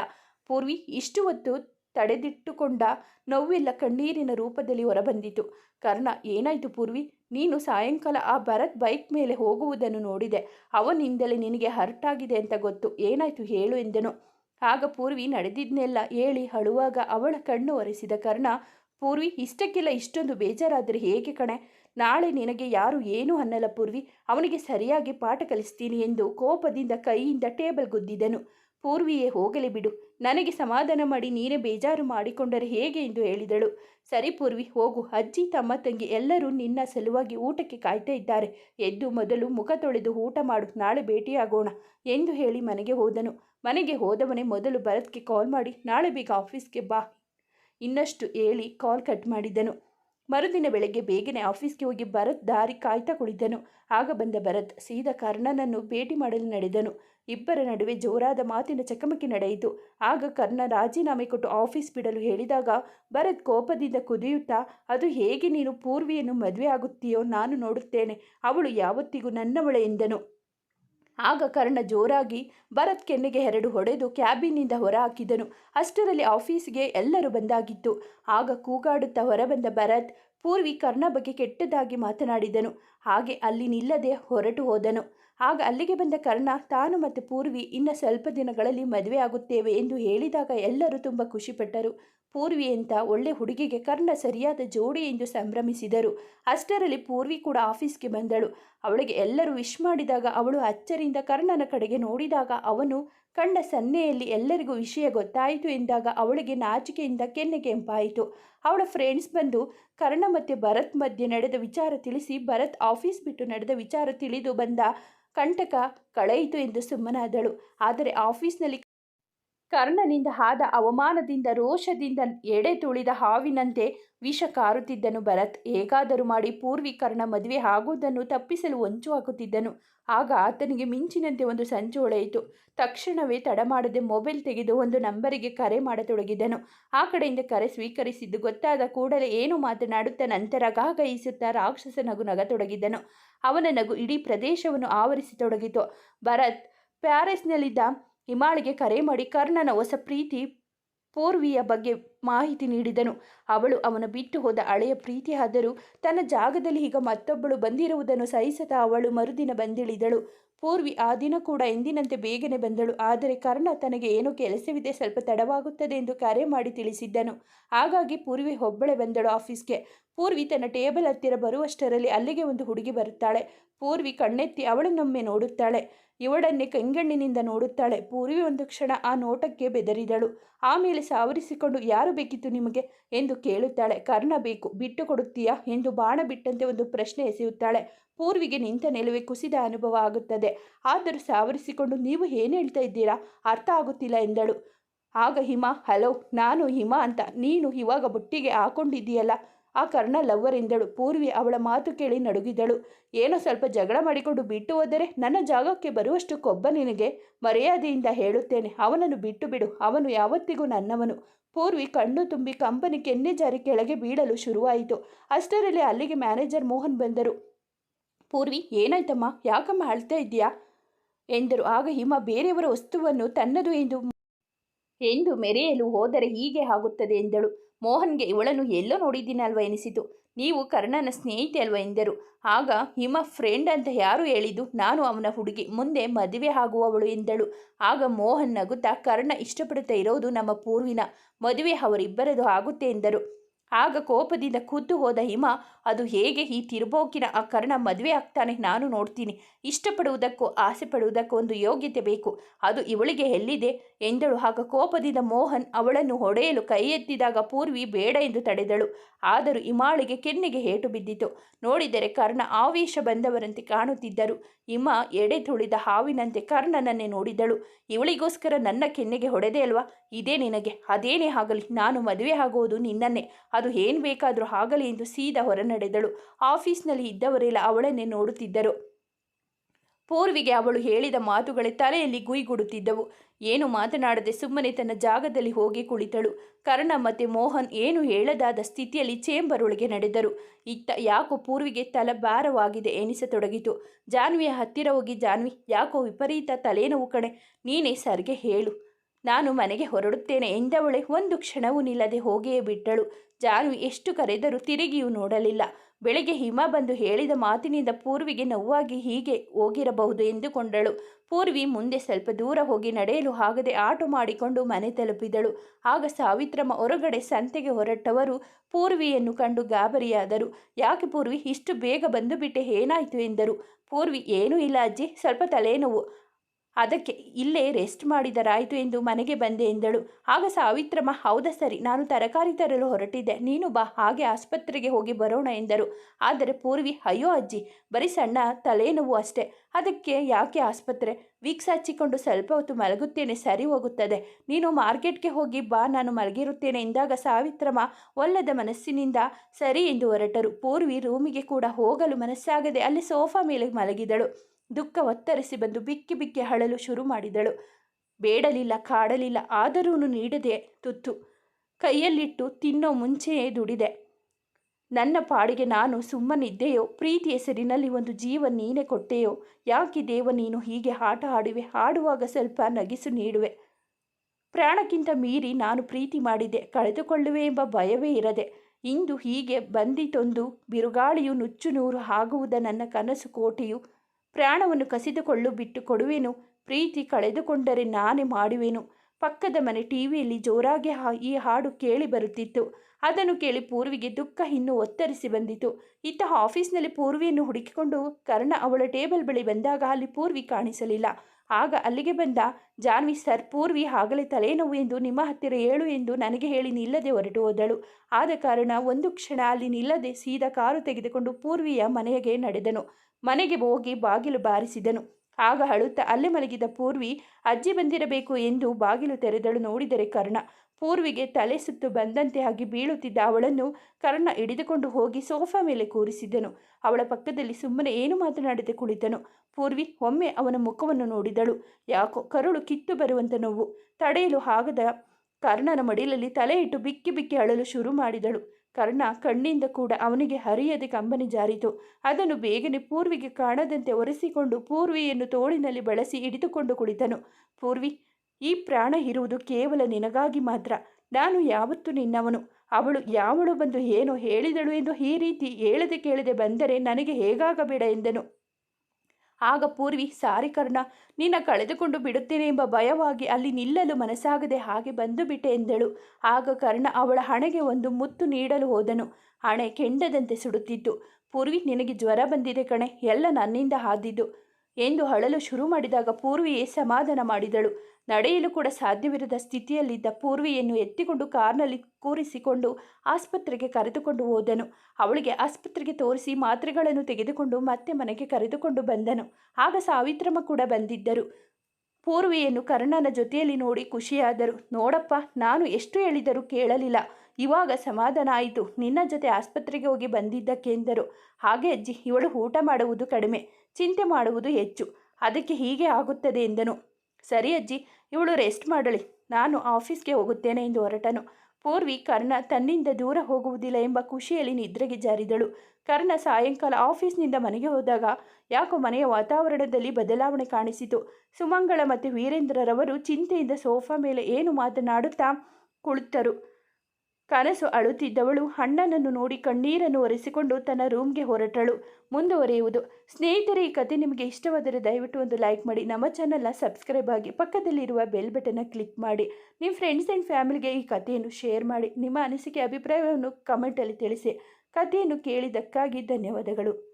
ಪೂರ್ವಿ, ಇಷ್ಟು ಹೊತ್ತು ತಡೆದಿಟ್ಟುಕೊಂಡ ನೋವೆಲ್ಲ ಕಣ್ಣೀರಿನ ರೂಪದಲ್ಲಿ ಹೊರಬಂದಿತು. ಕರ್ಣ, ಏನಾಯಿತು ಪೂರ್ವಿ? ನೀನು ಸಾಯಂಕಾಲ ಆ ಭರತ್ ಬೈಕ್ ಮೇಲೆ ಹೋಗುವುದನ್ನು ನೋಡಿದೆ. ಅವನಿಂದಲೇ ನಿನಗೆ ಹರ್ಟ್ ಆಗಿದೆ ಅಂತ ಗೊತ್ತು. ಏನಾಯಿತು ಹೇಳು ಎಂದನು. ಆಗ ಪೂರ್ವಿ ನಡೆದಿದ್ನೆಲ್ಲ ಹೇಳಿ ಅಳುವಾಗ ಅವಳ ಕಣ್ಣು ಒರೆಸಿದ ಕರ್ಣ, ಪೂರ್ವಿ ಇಷ್ಟಕ್ಕೆಲ್ಲ ಇಷ್ಟೊಂದು ಬೇಜಾರಾದರೆ ಹೇಗೆ ಕಣೆ? ನಾಳೆ ನಿನಗೆ ಯಾರು ಏನೂ ಅನ್ನಲ್ಲ ಪೂರ್ವಿ, ಅವನಿಗೆ ಸರಿಯಾಗಿ ಪಾಠ ಕಲಿಸ್ತೀನಿ ಎಂದು ಕೋಪದಿಂದ ಕೈಯಿಂದ ಟೇಬಲ್ ಗುದ್ದಿದನು. ಪೂರ್ವಿಯೇ ಹೋಗಲಿ ಬಿಡು, ನನಗೆ ಸಮಾಧಾನ ಮಾಡಿ ನೀನೇ ಬೇಜಾರು ಮಾಡಿಕೊಂಡರೆ ಹೇಗೆ ಎಂದು ಹೇಳಿದಳು. ಸರಿ ಪೂರ್ವಿ, ಹೋಗು, ಅಜ್ಜಿ, ತಮ್ಮ ತಂಗಿ ಎಲ್ಲರೂ ನಿನ್ನ ಸಲುವಾಗಿ ಊಟಕ್ಕೆ ಕಾಯ್ತಾ ಇದ್ದಾರೆ. ಎದ್ದು ಮೊದಲು ಮುಖ ತೊಳೆದು ಊಟ ಮಾಡು, ನಾಳೆ ಭೇಟಿಯಾಗೋಣ ಎಂದು ಹೇಳಿ ಮನೆಗೆ ಹೋದನು. ಮನೆಗೆ ಹೋದವನೇ ಮೊದಲು ಭರತ್ಗೆ ಕಾಲ್ ಮಾಡಿ, ನಾಳೆ ಬೇಗ ಆಫೀಸ್ಗೆ ಬಾ. ಇನ್ನಷ್ಟು ಹೇಳಿ ಕಾಲ್ ಕಟ್ ಮಾಡಿದ್ದನು ಮರುದಿನ ಬೆಳಗ್ಗೆ ಬೇಗನೆ ಆಫೀಸ್ಗೆ ಹೋಗಿ ಭರತ್ ದಾರಿ ಕಾಯ್ತಾ ಕುಳಿತನು. ಆಗ ಬಂದ ಭರತ್ ಸೀದಾ ಕರ್ಣನನ್ನು ಭೇಟಿ ಮಾಡಲು ನಡೆದನು. ಇಬ್ಬರ ನಡುವೆ ಜೋರಾದ ಮಾತಿನ ಚಕಮಕಿ ನಡೆಯಿತು. ಆಗ ಕರ್ಣ ರಾಜೀನಾಮೆ ಕೊಟ್ಟು ಆಫೀಸ್ ಬಿಡಲು ಹೇಳಿದಾಗ, ಭರತ್ ಕೋಪದಿಂದ ಕುದಿಯುತ್ತಾ, ಅದು ಹೇಗೆ ನೀನು ಪೂರ್ವಿಯನ್ನು ಮದುವೆ ಆಗುತ್ತೀಯೋ ನಾನು ನೋಡುತ್ತೇನೆ. ಅವಳು ಯಾವತ್ತಿಗೂ ನನ್ನವಳೆ ಎಂದನು. ಆಗ ಕರ್ಣ ಜೋರಾಗಿ ಭರತ್ ಕೆನ್ನೆಗೆ ಎರಡು ಹೊಡೆದು ಕ್ಯಾಬಿನ್ನಿಂದ ಹೊರಹಾಕಿದನು. ಅಷ್ಟರಲ್ಲಿ ಆಫೀಸ್ಗೆ ಎಲ್ಲರೂ ಬಂದಾಗಿತ್ತು. ಆಗ ಕೂಗಾಡುತ್ತಾ ಹೊರಬಂದ ಭರತ್, ಪೂರ್ವಿ ಕರ್ಣ ಬಗ್ಗೆ ಕೆಟ್ಟದಾಗಿ ಮಾತನಾಡಿದನು. ಹಾಗೆ ಅಲ್ಲಿ ನಿಲ್ಲದೆ ಹೊರಟು ಹೋದನು. ಆಗ ಅಲ್ಲಿಗೆ ಬಂದ ಕರ್ಣ, ತಾನು ಮತ್ತು ಪೂರ್ವಿ ಇನ್ನು ಸ್ವಲ್ಪ ದಿನಗಳಲ್ಲಿ ಮದುವೆ ಆಗುತ್ತೇವೆ ಎಂದು ಹೇಳಿದಾಗ ಎಲ್ಲರೂ ತುಂಬ ಖುಷಿಪಟ್ಟರು. ಪೂರ್ವಿ ಅಂತ ಒಳ್ಳೆ ಹುಡುಗಿಗೆ ಕರ್ಣ ಸರಿಯಾದ ಜೋಡಿ ಎಂದು ಸಂಭ್ರಮಿಸಿದರು. ಅಷ್ಟರಲ್ಲಿ ಪೂರ್ವಿ ಕೂಡ ಆಫೀಸ್ಗೆ ಬಂದಳು. ಅವಳಿಗೆ ಎಲ್ಲರೂ ವಿಶ್ ಮಾಡಿದಾಗ ಅವಳು ಅಚ್ಚರಿಂದ ಕರ್ಣನ ಕಡೆಗೆ ನೋಡಿದಾಗ ಅವನು ಕಂಡ ಸನ್ನೆಯಲ್ಲಿ ಎಲ್ಲರಿಗೂ ವಿಷಯ ಗೊತ್ತಾಯಿತು ಎಂದಾಗ ಅವಳಿಗೆ ನಾಚಿಕೆಯಿಂದ ಕೆನ್ನೆ ಕೆಂಪಾಯಿತು. ಅವಳ ಫ್ರೆಂಡ್ಸ್ ಬಂದು ಕರ್ಣ ಮತ್ತು ಭರತ್ ಮಧ್ಯೆ ನಡೆದ ವಿಚಾರ ತಿಳಿಸಿ ಭರತ್ ಆಫೀಸ್ ಬಿಟ್ಟು ನಡೆದ ವಿಚಾರ ತಿಳಿದು ಬಂದ ಕಂಟಕ ಕಳೆಯಿತು ಎಂದು ಸುಮ್ಮನಾದಳು. ಆದರೆ ಆಫೀಸ್ನಲ್ಲಿ ಕರ್ಣನಿಂದ ಆದ ಅವಮಾನದಿಂದ, ರೋಷದಿಂದ ಎಡೆ ತುಳಿದ ಹಾವಿನಂತೆ ವಿಷ ಕಾರುತ್ತಿದ್ದನು ಭರತ್. ಹೇಗಾದರೂ ಮಾಡಿ ಪೂರ್ವಿ ಕರ್ಣ ಮದುವೆ ಆಗುವುದನ್ನು ತಪ್ಪಿಸಲು ಹೊಂಚು ಹಾಕುತ್ತಿದ್ದನು. ಆಗ ಆತನಿಗೆ ಮಿಂಚಿನಂತೆ ಒಂದು ಸಂಚು ಹೊಳೆಯಿತು. ತಕ್ಷಣವೇ ತಡ ಮಾಡದೆ ಮೊಬೈಲ್ ತೆಗೆದು ಒಂದು ನಂಬರಿಗೆ ಕರೆ ಮಾಡತೊಡಗಿದನು. ಆ ಕಡೆಯಿಂದ ಕರೆ ಸ್ವೀಕರಿಸಿದ್ದು ಗೊತ್ತಾದ ಕೂಡಲೇ ಏನು ಮಾತನಾಡುತ್ತಾ ನಂತರ ಗಾಗಹಿಸುತ್ತಾ ರಾಕ್ಷಸ ನಗು ನಗತೊಡಗಿದನು. ಅವನ ನಗು ಇಡೀ ಪ್ರದೇಶವನ್ನು ಆವರಿಸತೊಡಗಿತು ಭರತ್ ಪ್ಯಾರಿಸ್ನಲ್ಲಿದ್ದ ಹಿಮಾಳಿಗೆ ಕರೆ ಮಾಡಿ ಕರ್ಣನ ಹೊಸ ಪ್ರೀತಿ ಪೂರ್ವಿಯ ಬಗ್ಗೆ ಮಾಹಿತಿ ನೀಡಿದನು. ಅವಳು ಅವನ ಬಿಟ್ಟು ಹೋದ ಹಳೆಯ ಪ್ರೀತಿಯಾದರೂ ತನ್ನ ಜಾಗದಲ್ಲಿ ಈಗ ಮತ್ತೊಬ್ಬಳು ಬಂದಿರುವುದನ್ನು ಸಹಿಸದ ಅವಳು ಮರುದಿನ ಬಂದಿಳಿದಳು. ಪೂರ್ವಿ ಆ ದಿನ ಕೂಡ ಎಂದಿನಂತೆ ಬೇಗನೆ ಬಂದಳು. ಆದರೆ ಕರ್ಣ ತನಗೆ ಏನೋ ಕೆಲಸವಿದೆ, ಸ್ವಲ್ಪ ತಡವಾಗುತ್ತದೆ ಎಂದು ಕರೆ ಮಾಡಿ ತಿಳಿಸಿದ್ದನು. ಹಾಗಾಗಿ ಪೂರ್ವಿ ಒಬ್ಬಳೆ ಬಂದಳು ಆಫೀಸ್ಗೆ. ಪೂರ್ವಿ ತನ್ನ ಟೇಬಲ್ ಹತ್ತಿರ ಬರುವಷ್ಟರಲ್ಲಿ ಅಲ್ಲಿಗೆ ಒಂದು ಹುಡುಗಿ ಬರುತ್ತಾಳೆ. ಪೂರ್ವಿ ಕಣ್ಣೆತ್ತಿ ಅವಳನ್ನೊಮ್ಮೆ ನೋಡುತ್ತಾಳೆ. ಇವಳನ್ನೇ ಕೆಂಗಣ್ಣಿನಿಂದ ನೋಡುತ್ತಾಳೆ. ಪೂರ್ವಿ ಒಂದು ಕ್ಷಣ ಆ ನೋಟಕ್ಕೆ ಬೆದರಿದಳು. ಆಮೇಲೆ ಸಾವರಿಸಿಕೊಂಡು, ಯಾರು ಬೇಕಿತ್ತು ನಿಮಗೆ? ಎಂದು ಕೇಳುತ್ತಾಳೆ. ಕರ್ಣ ಬೇಕು. ಬಿಟ್ಟು ಕೊಡುತ್ತೀಯಾ? ಎಂದು ಬಾಣ ಬಿಟ್ಟಂತೆ ಒಂದು ಪ್ರಶ್ನೆ ಎಸೆಯುತ್ತಾಳೆ. ಪೂರ್ವಿಗೆ ನಿಂತ ನೆಲುವೆ ಕುಸಿದ ಅನುಭವ ಆಗುತ್ತದೆ. ಆದರೂ ಸಾವರಿಸಿಕೊಂಡು, ನೀವು ಏನು ಹೇಳ್ತಾ ಇದ್ದೀರಾ? ಅರ್ಥ ಆಗುತ್ತಿಲ್ಲ ಎಂದಳು. ಆಗ ಹಿಮ, ಹಲೋ, ನಾನು ಹಿಮ ಅಂತ. ನೀನು ಇವಾಗ ಬುಟ್ಟಿಗೆ ಹಾಕೊಂಡಿದ್ದೀಯಲ್ಲ. ಆ ಕರ್ಣ ಲವ್ವರಿಂದಳು. ಪೂರ್ವಿ ಅವಳ ಮಾತು ಕೇಳಿ ನಡುಗಿದಳು. ಏನೋ ಸ್ವಲ್ಪ ಜಗಳ ಮಾಡಿಕೊಂಡು ಬಿಟ್ಟು ಹೋದರೆ ನನ್ನ ಜಾಗಕ್ಕೆ ಬರುವಷ್ಟು ಕೊಬ್ಬ ನಿನಗೆ ಮರ್ಯಾದೆಯಿಂದ ಹೇಳುತ್ತೇನೆ. ಅವನನ್ನು ಬಿಟ್ಟು ಬಿಡು. ಅವನು ಯಾವತ್ತಿಗೂ ನನ್ನವನು. ಪೂರ್ವಿ ಕಣ್ಣು ತುಂಬಿ ಕಂಪನಿ ಕೆನ್ನೆ ಜಾರಿ ಕೆಳಗೆ ಬೀಳಲು ಶುರುವಾಯಿತು. ಅಷ್ಟರಲ್ಲಿ ಅಲ್ಲಿಗೆ ಮ್ಯಾನೇಜರ್ ಮೋಹನ್ ಬಂದರು. ಪೂರ್ವಿ, ಏನಾಯ್ತಮ್ಮ? ಯಾಕಮ್ಮ ಅಳ್ತಾ ಇದ್ದೀಯಾ? ಎಂದರು. ಆಗ ಹಿಮ ಬೇರೆಯವರ ವಸ್ತುವನ್ನು ತನ್ನದು ಎಂದು ಎಂದು ಮೆರೆಯಲು ಹೋದರೆ ಹೀಗೆ ಆಗುತ್ತದೆ ಎಂದಳು. ಮೋಹನ್ಗೆ, ಇವಳನ್ನು ಎಲ್ಲೋ ನೋಡಿದ್ದೀನಲ್ವ? ಎನಿಸಿತು. ನೀವು ಕರ್ಣನ ಸ್ನೇಹಿತೆ ಅಲ್ವ? ಎಂದರು. ಆಗ, ಹಿಮ, ಫ್ರೆಂಡ್ ಅಂತ ಯಾರು ಹೇಳಿದ್ದು? ನಾನು ಅವನ ಹುಡುಗಿ. ಮುಂದೆ ಮದುವೆ ಆಗುವವಳು ಎಂದಳು. ಆಗ ಮೋಹನ್ ನಗುತ್ತಾ, ಕರ್ಣ ಇಷ್ಟಪಡುತ್ತಾ ಇರೋದು ನಮ್ಮ ಪೂರ್ವಿನ. ಮದುವೆ ಅವರಿಬ್ಬರದು ಆಗುತ್ತೆ ಎಂದರು. ಆಗ ಕೋಪದಿಂದ ಖುದ್ದು ಹೋದ ಹಿಮ, ಅದು ಹೇಗೆ ಈ ತಿರುಬೋಕಿನ ಆ ಕರ್ಣ ಮದುವೆ ಆಗ್ತಾನೆ ನಾನು ನೋಡ್ತೀನಿ. ಇಷ್ಟಪಡುವುದಕ್ಕೂ ಆಸೆ ಪಡುವುದಕ್ಕೂ ಒಂದು ಯೋಗ್ಯತೆ ಬೇಕು. ಅದು ಇವಳಿಗೆ ಎಲ್ಲಿದೆ? ಎಂದಳು. ಆಗ ಕೋಪದಿಂದ ಮೋಹನ್ ಅವಳನ್ನು ಹೊಡೆಯಲು ಕೈ ಎತ್ತಿದಾಗ ಪೂರ್ವಿ ಬೇಡ ಎಂದು ತಡೆದಳು. ಆದರೂ ಇಮಾಳಿಗೆ ಕೆನ್ನೆಗೆ ಹೇಟು ಬಿದ್ದಿತು. ನೋಡಿದರೆ ಕರ್ಣ ಆವೇಶ ಬಂದವರಂತೆ ಕಾಣುತ್ತಿದ್ದರು. ಹಿಮ ಎಡೆ ತುಳಿದ ಹಾವಿನಂತೆ ಕರ್ಣನನ್ನೇ ನೋಡಿದಳು. ಇವಳಿಗೋಸ್ಕರ ನನ್ನ ಕೆನ್ನೆಗೆ ಹೊಡೆದೇ ಅಲ್ವಾ? ಇದೇ ನಿನಗೆ, ಅದೇನೇ ಆಗಲಿ, ನಾನು ಮದುವೆ ಆಗೋದು ನಿನ್ನನ್ನೇ. ಅದು ಏನು ಬೇಕಾದರೂ ಆಗಲಿ ಎಂದು ಸೀದಾ ಹೊರ ನಡೆದಳು ಆಫೀಸ್ನಲ್ಲಿ ಇದ್ದವರೆಲ್ಲ ಅವಳನ್ನೇ ನೋಡುತ್ತಿದ್ದರು. ಪೂರ್ವಿಗೆ ಅವಳು ಹೇಳಿದ ಮಾತುಗಳೇ ತಲೆಯಲ್ಲಿ ಗುಯ್ಗುಡುತ್ತಿದ್ದವು. ಏನು ಮಾತನಾಡದೆ ಸುಮ್ಮನೆ ತನ್ನ ಜಾಗದಲ್ಲಿ ಹೋಗಿ ಕುಳಿತಳು. ಕರ್ಣ ಮತ್ತು ಮೋಹನ್ ಏನು ಹೇಳದಾದ ಸ್ಥಿತಿಯಲ್ಲಿ ಚೇಂಬರ್ ಒಳಗೆ ನಡೆದರು. ಇತ್ತ ಯಾಕೋ ಪೂರ್ವಿಗೆ ತಲೆ ಭಾರವಾಗಿದೆ ಎನಿಸತೊಡಗಿತು. ಜಾನ್ವಿಯ ಹತ್ತಿರ ಹೋಗಿ, ಜಾನ್ವಿ, ಯಾಕೋ ವಿಪರೀತ ತಲೆನೋವು ಕಣೆ. ನೀನೇ ಸರ್ಗೆ ಹೇಳು. ನಾನು ಮನೆಗೆ ಹೊರಡುತ್ತೇನೆ, ಎಂದವಳೆ ಒಂದು ಕ್ಷಣವೂ ನಿಲ್ಲದೆ ಹೋಗಿಯೇ ಬಿಟ್ಟಳು. ಜಾನು ಎಷ್ಟು ಕರೆದರೂ ತಿರುಗಿಯೂ ನೋಡಲಿಲ್ಲ. ಬೆಳಿಗ್ಗೆ ಹಿಮ ಬಂದು ಹೇಳಿದ ಮಾತಿನಿಂದ ಪೂರ್ವಿಗೆ ನೋವಾಗಿ ಹೀಗೆ ಹೋಗಿರಬಹುದು ಎಂದುಕೊಂಡಳು. ಪೂರ್ವಿ ಮುಂದೆ ಸ್ವಲ್ಪ ದೂರ ಹೋಗಿ ನಡೆಯಲು ಆಗದೆ ಆಟೋ ಮಾಡಿಕೊಂಡು ಮನೆ ತಲುಪಿದಳು. ಆಗ ಸಾವಿತ್ರಮ್ಮ ಹೊರಗಡೆ ಸಂತೆಗೆ ಹೊರಟವರು ಪೂರ್ವಿಯನ್ನು ಕಂಡು ಗಾಬರಿಯಾದರು. ಯಾಕೆ ಪೂರ್ವಿ, ಇಷ್ಟು ಬೇಗ ಬಂದು ಬಿಟ್ಟೆ ಏನಾಯಿತು? ಎಂದರು. ಪೂರ್ವಿ, ಏನೂ ಇಲ್ಲ ಅಜ್ಜಿ, ಸ್ವಲ್ಪ ತಲೆನೋವು. ಅದಕ್ಕೆ ಇಲ್ಲೇ ರೆಸ್ಟ್ ಮಾಡಿದರಾಯಿತು ಎಂದು ಮನೆಗೆ ಬಂದೆ ಎಂದಳು. ಆಗ ಸಾವಿತ್ರಮ್ಮ, ಹೌದಾ ಸರಿ, ನಾನು ತರಕಾರಿ ತರಲು ಹೊರಟಿದ್ದೆ. ನೀನು ಬಾ, ಹಾಗೆ ಆಸ್ಪತ್ರೆಗೆ ಹೋಗಿ ಬರೋಣ ಎಂದರು. ಆದರೆ ಪೂರ್ವಿ, ಅಯ್ಯೋ ಅಜ್ಜಿ, ಬರೀ ಸಣ್ಣ ತಲೆನೋವು ಅಷ್ಟೇ. ಅದಕ್ಕೆ ಯಾಕೆ ಆಸ್ಪತ್ರೆ? ವೀಕ್ಸ್ ಹಚ್ಚಿಕೊಂಡು ಸ್ವಲ್ಪ ಹೊತ್ತು ಮಲಗುತ್ತೇನೆ, ಸರಿ ಹೋಗುತ್ತದೆ. ನೀನು ಮಾರ್ಕೆಟ್ಗೆ ಹೋಗಿ ಬಾ, ನಾನು ಮಲಗಿರುತ್ತೇನೆ ಎಂದಾಗ ಸಾವಿತ್ರಮ್ಮ ಒಲ್ಲದ ಮನಸ್ಸಿನಿಂದ ಸರಿ ಎಂದು ಹೊರಟರು. ಪೂರ್ವಿ ರೂಮಿಗೆ ಕೂಡ ಹೋಗಲು ಮನಸ್ಸಾಗದೆ ಅಲ್ಲಿ ಸೋಫಾ ಮೇಲೆ ಮಲಗಿದಳು. ದುಃಖ ಒತ್ತರಿಸಿ ಬಂದು ಬಿಕ್ಕಿ ಬಿಕ್ಕಿ ಹಳಲು ಶುರು ಮಾಡಿದಳು. ಬೇಡಲಿಲ್ಲ, ಕಾಡಲಿಲ್ಲ ಆದರೂ ನೀಡದೆ ತುತ್ತು. ಕೈಯಲ್ಲಿಟ್ಟು ತಿನ್ನೋ ಮುಂಚೆಯೇ ದುಡಿದೆ. ನನ್ನ ಪಾಡಿಗೆ ನಾನು ಸುಮ್ಮನಿದ್ದೆಯೋ? ಪ್ರೀತಿ ಹೆಸರಿನಲ್ಲಿ ಒಂದು ಜೀವ ನೀನೆ ಕೊಟ್ಟೆಯೋ? ಯಾಕೆ ದೇವ ನೀನು ಹೀಗೆ ಆಟ ಆಡುವೆ? ಆಡುವಾಗ ಸ್ವಲ್ಪ ನಗಿಸು ನೀಡುವೆ. ಪ್ರಾಣಕ್ಕಿಂತ ಮೀರಿ ನಾನು ಪ್ರೀತಿ ಮಾಡಿದೆ ಕಳೆದುಕೊಳ್ಳುವೆ ಎಂಬ ಭಯವೇ ಇರದೆ. ಇಂದು ಹೀಗೆ ಬಂದಿತೊಂದು ಬಿರುಗಾಳಿಯು ನುಚ್ಚು ನೂರು ಆಗುವುದ ನನ್ನ ಕನಸು ಕೋಟೆಯು? ಪ್ರಾಣವನ್ನು ಕಸಿದುಕೊಳ್ಳು, ಬಿಟ್ಟು ಕೊಡುವೆನು. ಪ್ರೀತಿ ಕಳೆದುಕೊಂಡರೆ ನಾನೇ ಮಾಡುವೆನು. ಪಕ್ಕದ ಮನೆ ಟಿವಿಯಲ್ಲಿ ಜೋರಾಗಿ ಈ ಹಾಡು ಕೇಳಿ ಬರುತ್ತಿತ್ತು. ಅದನ್ನು ಕೇಳಿ ಪೂರ್ವಿಗೆ ದುಃಖ ಇನ್ನೂ ಒತ್ತರಿಸಿ ಬಂದಿತು. ಇತ್ತ ಆಫೀಸ್ನಲ್ಲಿ ಪೂರ್ವಿಯನ್ನು ಹುಡುಕಿಕೊಂಡು ಕರ್ಣ ಅವಳ ಟೇಬಲ್ ಬಳಿ ಬಂದಾಗ ಅಲ್ಲಿ ಪೂರ್ವಿ ಕಾಣಿಸಲಿಲ್ಲ. ಆಗ ಅಲ್ಲಿಗೆ ಬಂದ, ಜಾನ್ವಿ, ಸರ್, ಪೂರ್ವಿ ಆಗಲೇ ತಲೆನೋವು ಎಂದು ನಿಮ್ಮ ಹತ್ತಿರ ಹೇಳು ಎಂದು ನನಗೆ ಹೇಳಿ ನಿಲ್ಲದೆ ಹೊರಟು ಹೋದಳು. ಆದ ಕಾರಣ ಒಂದು ಕ್ಷಣ ಅಲ್ಲಿ ನಿಲ್ಲದೆ ಸೀದಾ ಕಾರು ತೆಗೆದುಕೊಂಡು ಪೂರ್ವಿಯ ಮನೆಗೆ ನಡೆದನು. ಮನೆಗೆ ಹೋಗಿ ಬಾಗಿಲು ಬಾರಿಸಿದನು. ಆಗ ಅಳುತ್ತಾ ಅಲ್ಲೇ ಮಲಗಿದ ಪೂರ್ವಿ, ಅಜ್ಜಿ ಬಂದಿರಬೇಕು ಎಂದು ಬಾಗಿಲು ತೆರೆದಳು ನೋಡಿದರೆ ಕರ್ಣ. ಪೂರ್ವಿಗೆ ತಲೆ ಸುತ್ತು ಬಂದಂತೆ ಆಗಿ ಬೀಳುತ್ತಿದ್ದ ಅವಳನ್ನು ಕರ್ಣ ಹಿಡಿದುಕೊಂಡು ಹೋಗಿ ಸೋಫಾ ಮೇಲೆ ಕೂರಿಸಿದನು. ಅವಳ ಪಕ್ಕದಲ್ಲಿ ಸುಮ್ಮನೆ ಏನು ಮಾತನಾಡದೆ ಕುಳಿತನು. ಪೂರ್ವಿ ಒಮ್ಮೆ ಅವನ ಮುಖವನ್ನು ನೋಡಿದಳು. ಯಾಕೋ ಕರುಳು ಕಿತ್ತು ಬರುವಂತ ನೋವು. ತಡೆಯಲು ಆಗದ ಕರ್ಣನ ಮಡಿಲಲ್ಲಿ ತಲೆ ಇಟ್ಟು ಬಿಕ್ಕಿ ಬಿಕ್ಕಿ ಅಳಲು ಶುರು ಮಾಡಿದಳು. ಕರ್ಣ ಕಣ್ಣಿಂದ ಕೂಡ ಅವನಿಗೆ ಹರಿಯದೆ ಕಂಬನಿ ಜಾರಿತು. ಅದನ್ನು ಬೇಗನೆ ಪೂರ್ವಿಗೆ ಕಾಣದಂತೆ ಒರೆಸಿಕೊಂಡು ಪೂರ್ವಿಯನ್ನು ತೋಳಿನಲ್ಲಿ ಬಳಸಿ ಹಿಡಿದುಕೊಂಡು ಕುಳಿತನು. ಪೂರ್ವಿ, ಈ ಪ್ರಾಣ ಇರುವುದು ಕೇವಲ ನಿನಗಾಗಿ ಮಾತ್ರ. ನಾನು ಯಾವತ್ತೂ ನಿನ್ನವನು. ಅವಳು ಯಾವಳು ಬಂದು ಏನು ಹೇಳಿದಳು ಎಂದು ಈ ರೀತಿ ಹೇಳದೆ ಕೇಳದೆ ಬಂದರೆ ನನಗೆ ಹೇಗಾಗಬೇಡ ಎಂದನು. ಆಗ ಪೂರ್ವಿ, ಸಾರಿ ಕರ್ಣ, ನಿನ್ನ ಕಳೆದುಕೊಂಡು ಬಿಡುತ್ತೇನೆ ಎಂಬ ಭಯವಾಗಿ ಅಲ್ಲಿ ನಿಲ್ಲಲು ಮನಸ್ಸಾಗದೆ ಹಾಗೆ ಬಂದು ಬಿಟ್ಟೆ ಎಂದಳು. ಆಗ ಕರ್ಣ ಅವಳ ಹಣೆಗೆ ಒಂದು ಮುತ್ತು ನೀಡಲು ಹೋದನು. ಹಣೆ ಕೆಂಡದಂತೆ ಸುಡುತ್ತಿತ್ತು. ಪೂರ್ವಿ, ನಿನಗೆ ಜ್ವರ ಬಂದಿದೆ ಕಣೆ. ಎಲ್ಲ ನನ್ನಿಂದ ಆದಿದ್ದು ಎಂದು ಅಳಲು ಶುರು ಮಾಡಿದಾಗ ಪೂರ್ವಿಯೇ ಸಮಾಧಾನ ಮಾಡಿದಳು. ನಡೆಯಲು ಕೂಡ ಸಾಧ್ಯವಿರದ ಸ್ಥಿತಿಯಲ್ಲಿದ್ದ ಪೂರ್ವಿಯನ್ನು ಎತ್ತಿಕೊಂಡು ಕಾರ್ನಲ್ಲಿ ಕೂರಿಸಿಕೊಂಡು ಆಸ್ಪತ್ರೆಗೆ ಕರೆದುಕೊಂಡು ಹೋದನು. ಅವಳಿಗೆ ಆಸ್ಪತ್ರೆಗೆ ತೋರಿಸಿ ಮಾತ್ರೆಗಳನ್ನು ತೆಗೆದುಕೊಂಡು ಮತ್ತೆ ಮನೆಗೆ ಕರೆದುಕೊಂಡು ಬಂದನು. ಆಗ ಸಾವಿತ್ರಮ್ಮ ಕೂಡ ಬಂದಿದ್ದರು. ಪೂರ್ವಿಯನ್ನು ಕರ್ಣನ ಜೊತೆಯಲ್ಲಿ ನೋಡಿ ಖುಷಿಯಾದರು. ನೋಡಪ್ಪ, ನಾನು ಎಷ್ಟು ಹೇಳಿದರೂ ಕೇಳಲಿಲ್ಲ. ಇವಾಗ ಸಮಾಧಾನ ಆಯಿತು. ನಿನ್ನ ಜೊತೆ ಆಸ್ಪತ್ರೆಗೆ ಹೋಗಿ ಬಂದಿದ್ದಕ್ಕೆ ಎಂದರು ಹಾಗೆ ಅಜ್ಜಿ, ಇವಳು ಊಟ ಮಾಡುವುದು ಕಡಿಮೆ. ಚಿಂತೆ ಮಾಡುವುದು ಹೆಚ್ಚು. ಅದಕ್ಕೆ ಹೀಗೆ ಆಗುತ್ತದೆ ಎಂದನು. ಸರಿ ಅಜ್ಜಿ, ಇವಳು ರೆಸ್ಟ್ ಮಾಡಲಿ. ನಾನು ಆಫೀಸ್ಗೆ ಹೋಗುತ್ತೇನೆ ಎಂದು ಹೊರಟನು. ಪೂರ್ವಿ ಕರ್ಣ ತನ್ನಿಂದ ದೂರ ಹೋಗುವುದಿಲ್ಲ ಎಂಬ ಖುಷಿಯಲ್ಲಿ ನಿದ್ರೆಗೆ ಜಾರಿದಳು. ಕರ್ಣ ಸಾಯಂಕಾಲ ಆಫೀಸ್ನಿಂದ ಮನೆಗೆ ಹೋದಾಗ ಯಾಕೋ ಮನೆಯ ವಾತಾವರಣದಲ್ಲಿ ಬದಲಾವಣೆ ಕಾಣಿಸಿತು. ಸುಮಂಗಳ ಮತ್ತು ವೀರೇಂದ್ರರವರು ಚಿಂತೆಯಿಂದ ಸೋಫಾ ಮೇಲೆ ಏನು ಮಾತನಾಡುತ್ತಾ ಕುಳಿತರು. ಕನಸು ಅಳುತ್ತಿದ್ದವಳು ಅಣ್ಣನನ್ನು ನೋಡಿ ಕಣ್ಣೀರನ್ನು ಒರೆಸಿಕೊಂಡು ತನ್ನ ರೂಮ್ಗೆ ಹೊರಟಳು. ಮುಂದುವರಿಯುವುದು. ಸ್ನೇಹಿತರೆ, ಈ ಕತೆ ನಿಮಗೆ ಇಷ್ಟವಾದರೆ ದಯವಿಟ್ಟು ಒಂದು ಲೈಕ್ ಮಾಡಿ. ನಮ್ಮ ಚಾನಲ್ನ ಸಬ್ಸ್ಕ್ರೈಬ್ ಆಗಿ ಪಕ್ಕದಲ್ಲಿರುವ ಬೆಲ್ ಬಟನ್ನ ಕ್ಲಿಕ್ ಮಾಡಿ. ನಿಮ್ಮ ಫ್ರೆಂಡ್ಸ್ ಆ್ಯಂಡ್ ಫ್ಯಾಮಿಲಿಗೆ ಈ ಕಥೆಯನ್ನು ಶೇರ್ ಮಾಡಿ. ನಿಮ್ಮ ಅನಿಸಿಕೆ, ಅಭಿಪ್ರಾಯವನ್ನು ಕಮೆಂಟಲ್ಲಿ ತಿಳಿಸಿ. ಕಥೆಯನ್ನು ಕೇಳಿದ್ದಕ್ಕಾಗಿ ಧನ್ಯವಾದಗಳು.